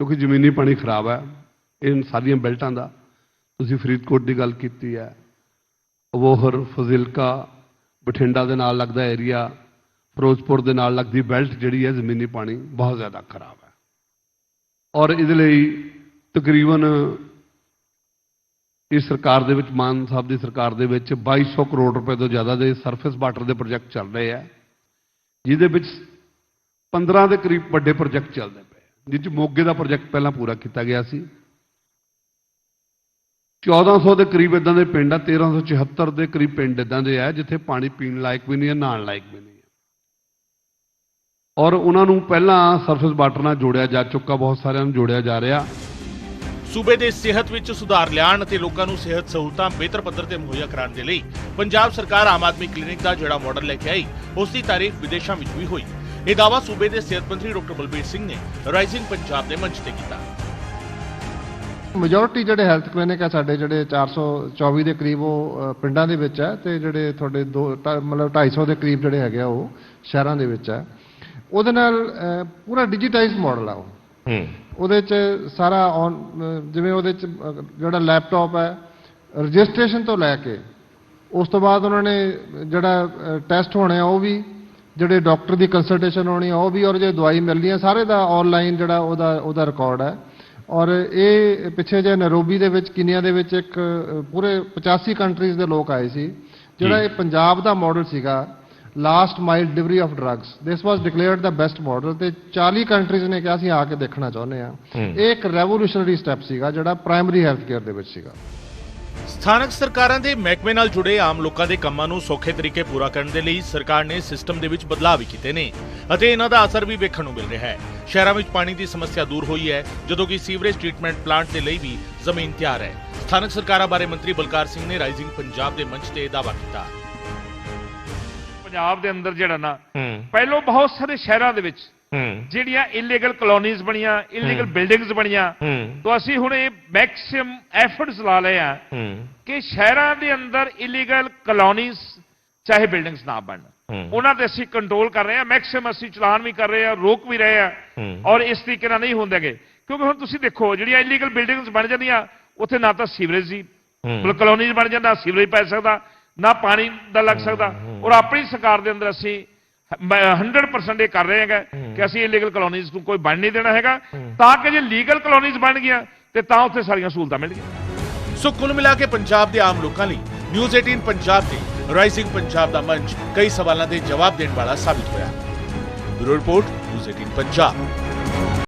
ਕਿਉਂਕਿ ਜ਼ਮੀਨੀ ਪਾਣੀ ਖਰਾਬ ਹੈ, ਇਹ ਸਾਰੀਆਂ ਬੈਲਟਾਂ ਦਾ, ਤੁਸੀਂ ਫਰੀਦਕੋਟ ਦੀ ਗੱਲ ਕੀਤੀ ਹੈ ਅਬੋਹਰ ਫਜ਼ਿਲਕਾ ਬਠਿੰਡਾ ਦੇ ਨਾਲ ਲੱਗਦਾ ਏਰੀਆ ਫਿਰੋਜ਼ਪੁਰ ਦੇ ਨਾਲ ਲੱਗਦੀ ਬੈਲਟ ਜਿਹੜੀ ਹੈ ਜ਼ਮੀਨੀ ਪਾਣੀ ਬਹੁਤ ਜ਼ਿਆਦਾ ਖਰਾਬ ਹੈ। ਔਰ ਇਹਦੇ ਲਈ ਤਕਰੀਬਨ ਇਸ ਸਰਕਾਰ ਦੇ ਵਿੱਚ, ਮਾਨ ਸਾਹਿਬ ਦੀ ਸਰਕਾਰ ਦੇ ਵਿੱਚ 2200 ਕਰੋੜ ਰੁਪਏ ਤੋਂ ਜ਼ਿਆਦਾ ਦੇ ਸਰਫੇਸ ਵਾਟਰ ਦੇ ਪ੍ਰੋਜੈਕਟ ਚੱਲ ਰਹੇ ਆ ਜਿਹਦੇ ਵਿੱਚ 15 ਦੇ ਕਰੀਬ ਵੱਡੇ ਪ੍ਰੋਜੈਕਟ ਚੱਲਦੇ ਪਏ ਜਿਸ 'ਚ ਮੋਗੇ ਦਾ ਪ੍ਰੋਜੈਕਟ ਪਹਿਲਾਂ ਪੂਰਾ ਕੀਤਾ ਗਿਆ ਸੀ। 1400 ਦੇ ਕਰੀਬ ਇਦਾਂ ਦੇ ਪਿੰਡ ਆ 1374 ਦੇ ਕਰੀਬ ਪਿੰਡ ਇਦਾਂ ਦੇ ਆ, ਜਿੱਥੇ ਪਾਣੀ ਪੀਣ ਲਾਇਕ ਵੀ ਨਹੀਂ ਹੈ, ਨਹਾਉਣ ਲਾਇਕ ਵੀ ਨਹੀਂ ਹੈ। ਔਰ ਉਹਨਾਂ ਨੂੰ ਪਹਿਲਾਂ ਸਰਫੇਸ ਵਾਟਰ ਨਾਲ ਜੋੜਿਆ ਜਾ ਚੁੱਕਾ, ਬਹੁਤ ਸਾਰਿਆਂ ਨੂੰ ਜੋੜਿਆ ਜਾ ਰਿਹਾ। ਸੂਬੇ ਦੇ ਸਿਹਤ ਵਿੱਚ ਸੁਧਾਰ ਲਿਆਉਣ ਅਤੇ ਲੋਕਾਂ ਨੂੰ ਸਿਹਤ ਸਹੂਲਤਾਂ ਬਿਹਤਰ ਪੱਧਰ ਤੇ ਮੁਹੱਈਆ ਕਰਾਉਣ ਦੇ ਲਈ ਪੰਜਾਬ ਸਰਕਾਰ ਆਮ ਆਦਮੀ ਕਲੀਨਿਕ ਦਾ ਜਿਹੜਾ ਮਾਡਲ ਲੈ ਕੇ ਆਈ, ਉਸ ਦੀ ਤਾਰੀਫ ਵਿਦੇਸ਼ਾਂ ਵਿੱਚ ਵੀ ਹੋਈ। ਇਹ ਦਾਅਵਾ ਸੂਬੇ ਦੇ ਸਿਹਤ ਮੰਤਰੀ ਡਾਕਟਰ ਬਲਬੀਰ ਸਿੰਘ ਨੇ ਰਾਈਜ਼ਿੰਗ ਪੰਜਾਬ ਦੇ ਮੰਚ ਤੇ ਕੀਤਾ। ਮੈਜੋਰਿਟੀ ਜਿਹੜੇ ਹੈਲਥ ਕਲੀਨਿਕ ਆ ਸਾਡੇ ਜਿਹੜੇ 424 ਦੇ ਕਰੀਬ ਉਹ ਪਿੰਡਾਂ ਦੇ ਵਿੱਚ ਹੈ ਤੇ ਜਿਹੜੇ ਤੁਹਾਡੇ ਦੋ ਮਤਲਬ 250 ਦੇ ਕਰੀਬ ਜਿਹੜੇ ਹੈਗੇ ਆ ਉਹ ਸ਼ਹਿਰਾਂ ਦੇ ਵਿੱਚ ਹੈ ਉਹਦੇ ਨਾਲ ਪੂਰਾ ਡਿਜੀਟਾਈਜ਼ਡ ਮਾਡਲ ਆ ਉਹ। ਉਹਦੇ ਚ ਸਾਰਾ ਔਨ ਜਿਵੇਂ ਉਹਦੇ ਚ ਜਿਹੜਾ ਲੈਪਟਾਪ ਹੈ ਰਜਿਸਟ੍ਰੇਸ਼ਨ ਤੋਂ ਲੈ ਕੇ ਉਸ ਤੋਂ ਬਾਅਦ ਉਹਨਾਂ ਨੇ ਜਿਹੜਾ ਟੈਸਟ ਹੋਣੇ ਆ ਉਹ ਵੀ ਜਿਹੜੇ ਡਾਕਟਰ ਦੀ ਕੰਸਲਟੇਸ਼ਨ ਹੋਣੀ ਆ ਉਹ ਵੀ ਔਰ ਜੇ ਦਵਾਈ ਮਿਲਣੀ ਆ ਸਾਰੇ ਦਾ ਆਨਲਾਈਨ ਜਿਹੜਾ ਉਹਦਾ ਉਹਦਾ ਰਿਕਾਰਡ ਹੈ ਔਰ ਇਹ ਪਿੱਛੇ ਜੇ ਨੈਰੋਬੀ ਦੇ ਵਿੱਚ ਕਿਨੀਆ ਦੇ ਵਿੱਚ ਇੱਕ ਪੂਰੇ 85 ਕੰਟਰੀਜ਼ ਦੇ ਲੋਕ ਆਏ ਸੀ ਜਿਹੜਾ ਇਹ ਪੰਜਾਬ ਦਾ ਮਾਡਲ ਸੀਗਾ last mile delivery of drugs this was declared the best model ਤੇ 40 ਕੰਟਰੀਜ਼ ਨੇ ਕਿਹਾ ਅਸੀਂ ਆ ਕੇ ਦੇਖਣਾ ਚਾਹੁੰਦੇ ਆ। ਇਹ ਇੱਕ ਰੈਵੋਲੂਸ਼ਨਰੀ ਸਟੈਪ ਸੀਗਾ ਜਿਹੜਾ ਪ੍ਰਾਇਮਰੀ ਹੈਲਥ ਕੇਅਰ ਦੇ ਵਿੱਚ ਸੀਗਾ। ਸਥਾਨਕ ਸਰਕਾਰਾਂ ਦੇ ਮਹਿਕਮੇ ਨਾਲ ਜੁੜੇ ਆਮ ਲੋਕਾਂ ਦੇ ਕੰਮਾਂ ਨੂੰ ਸੌਖੇ ਤਰੀਕੇ ਪੂਰਾ ਕਰਨ ਦੇ ਲਈ ਸਰਕਾਰ ਨੇ ਸਿਸਟਮ ਦੇ ਵਿੱਚ ਬਦਲਾਅ ਵੀ ਕੀਤੇ ਨੇ ਅਤੇ ਇਹਨਾਂ ਦਾ ਅਸਰ ਵੀ ਵੇਖਣ ਨੂੰ ਮਿਲ ਰਿਹਾ ਹੈ। ਸ਼ਹਿਰਾਂ ਵਿੱਚ ਪਾਣੀ ਦੀ ਸਮੱਸਿਆ ਦੂਰ ਹੋਈ ਹੈ ਜਦੋਂ ਕਿ ਸੀਵਰੇਜ ਟ੍ਰੀਟਮੈਂਟ ਪਲਾਂਟ ਦੇ ਲਈ ਵੀ ਜ਼ਮੀਨ ਤਿਆਰ ਹੈ। ਸਥਾਨਕ ਸਰਕਾਰਾਂ ਬਾਰੇ ਮੰਤਰੀ ਬਲਕਾਰ ਸਿੰਘ ਨੇ ਰਾਈਜ਼ਿੰਗ ਪੰਜਾਬ ਦੇ ਮੰਚ ਤੇ ਇਹ ਦਾਅਵਾ ਕੀਤਾ। ਪੰਜਾਬ ਦੇ ਅੰਦਰ ਜਿਹੜਾ ਨਾ ਪਹਿਲੋਂ ਬਹੁਤ ਸਾਰੇ ਸ਼ਹਿਰਾਂ ਦੇ ਵਿੱਚ ਜਿਹੜੀਆਂ ਇਲੀਗਲ ਕਲੋਨੀਜ਼ ਬਣੀਆਂ ਇਲੀਗਲ ਬਿਲਡਿੰਗਸ ਬਣੀਆਂ ਤਾਂ ਅਸੀਂ ਹੁਣ ਇਹ ਮੈਕਸਿਮਮ ਐਫਰਟਸ ਲਾ ਲਏ ਆ ਕਿ ਸ਼ਹਿਰਾਂ ਦੇ ਅੰਦਰ ਇਲੀਗਲ ਕਲੋਨੀਜ਼ ਚਾਹੇ ਬਿਲਡਿੰਗਸ ਨਾ ਬਣਨ। ਉਹਨਾਂ ਤੇ ਅਸੀਂ ਕੰਟਰੋਲ ਕਰ ਰਹੇ ਆ ਮੈਕਸਿਮਮ ਅਸੀਂ ਚਲਾਨ ਵੀ ਕਰ ਰਹੇ ਆ ਰੋਕ ਵੀ ਰਹੇ ਆ ਔਰ ਇਸ ਤਰੀਕੇ ਨਾਲ ਨਹੀਂ ਹੁੰਦੇਗੇ ਕਿਉਂਕਿ ਹੁਣ ਤੁਸੀਂ ਦੇਖੋ ਜਿਹੜੀਆਂ ਇਲੀਗਲ ਬਿਲਡਿੰਗਸ ਬਣ ਜਾਂਦੀਆਂ ਉੱਥੇ ਨਾ ਤਾਂ ਸੀਵਰੇਜ ਦੀ ਮਤਲਬ ਕਲੋਨੀਜ਼ ਬਣ ਜਾਂਦਾ ਸੀਵਰੇਜ ਪੈ ਸਕਦਾ ਨਾ ਪਾਣੀ ਦਾ ਲੱਗ ਸਕਦਾ। ਔਰ ਆਪਣੀ ਸਰਕਾਰ ਦੇ ਅੰਦਰ ਅਸੀਂ ਹ- 100% ਇਹ ਕਰ ਰਹੇ ਹੈਗਾ ਕਿ ਅਸੀਂ ਇਲੀਗਲ ਕਲੋਨੀਜ਼ ਨੂੰ ਕੋਈ ਬਣ ਨਹੀਂ ਦੇਣਾ ਹੈਗਾ ਤਾਂ ਕਿ ਜੇ ਲੀਗਲ ਕਲੋਨੀਜ਼ ਬਣ ਗਈਆਂ ਤੇ ਤਾਂ ਉੱਥੇ ਸਾਰੀਆਂ ਸਹੂਲਤਾਂ ਮਿਲਣਗੀਆਂ ਸੋ ਕੁੱਲ ਮਿਲਾ ਕੇ ਪੰਜਾਬ ਦੇ ਆਮ ਲੋਕਾਂ ਲਈ ਨਿਊਜ਼ 18 ਪੰਜਾਬ ਤੇ ਰਾਈਜ਼ਿੰਗ ਪੰਜਾਬ ਦਾ ਮੰਚ ਕਈ ਸਵਾਲਾਂ ਦੇ ਜਵਾਬ ਦੇਣ ਵਾਲਾ ਸਾਬਿਤ ਹੋਇਆ। Bureau report news 18 Punjab.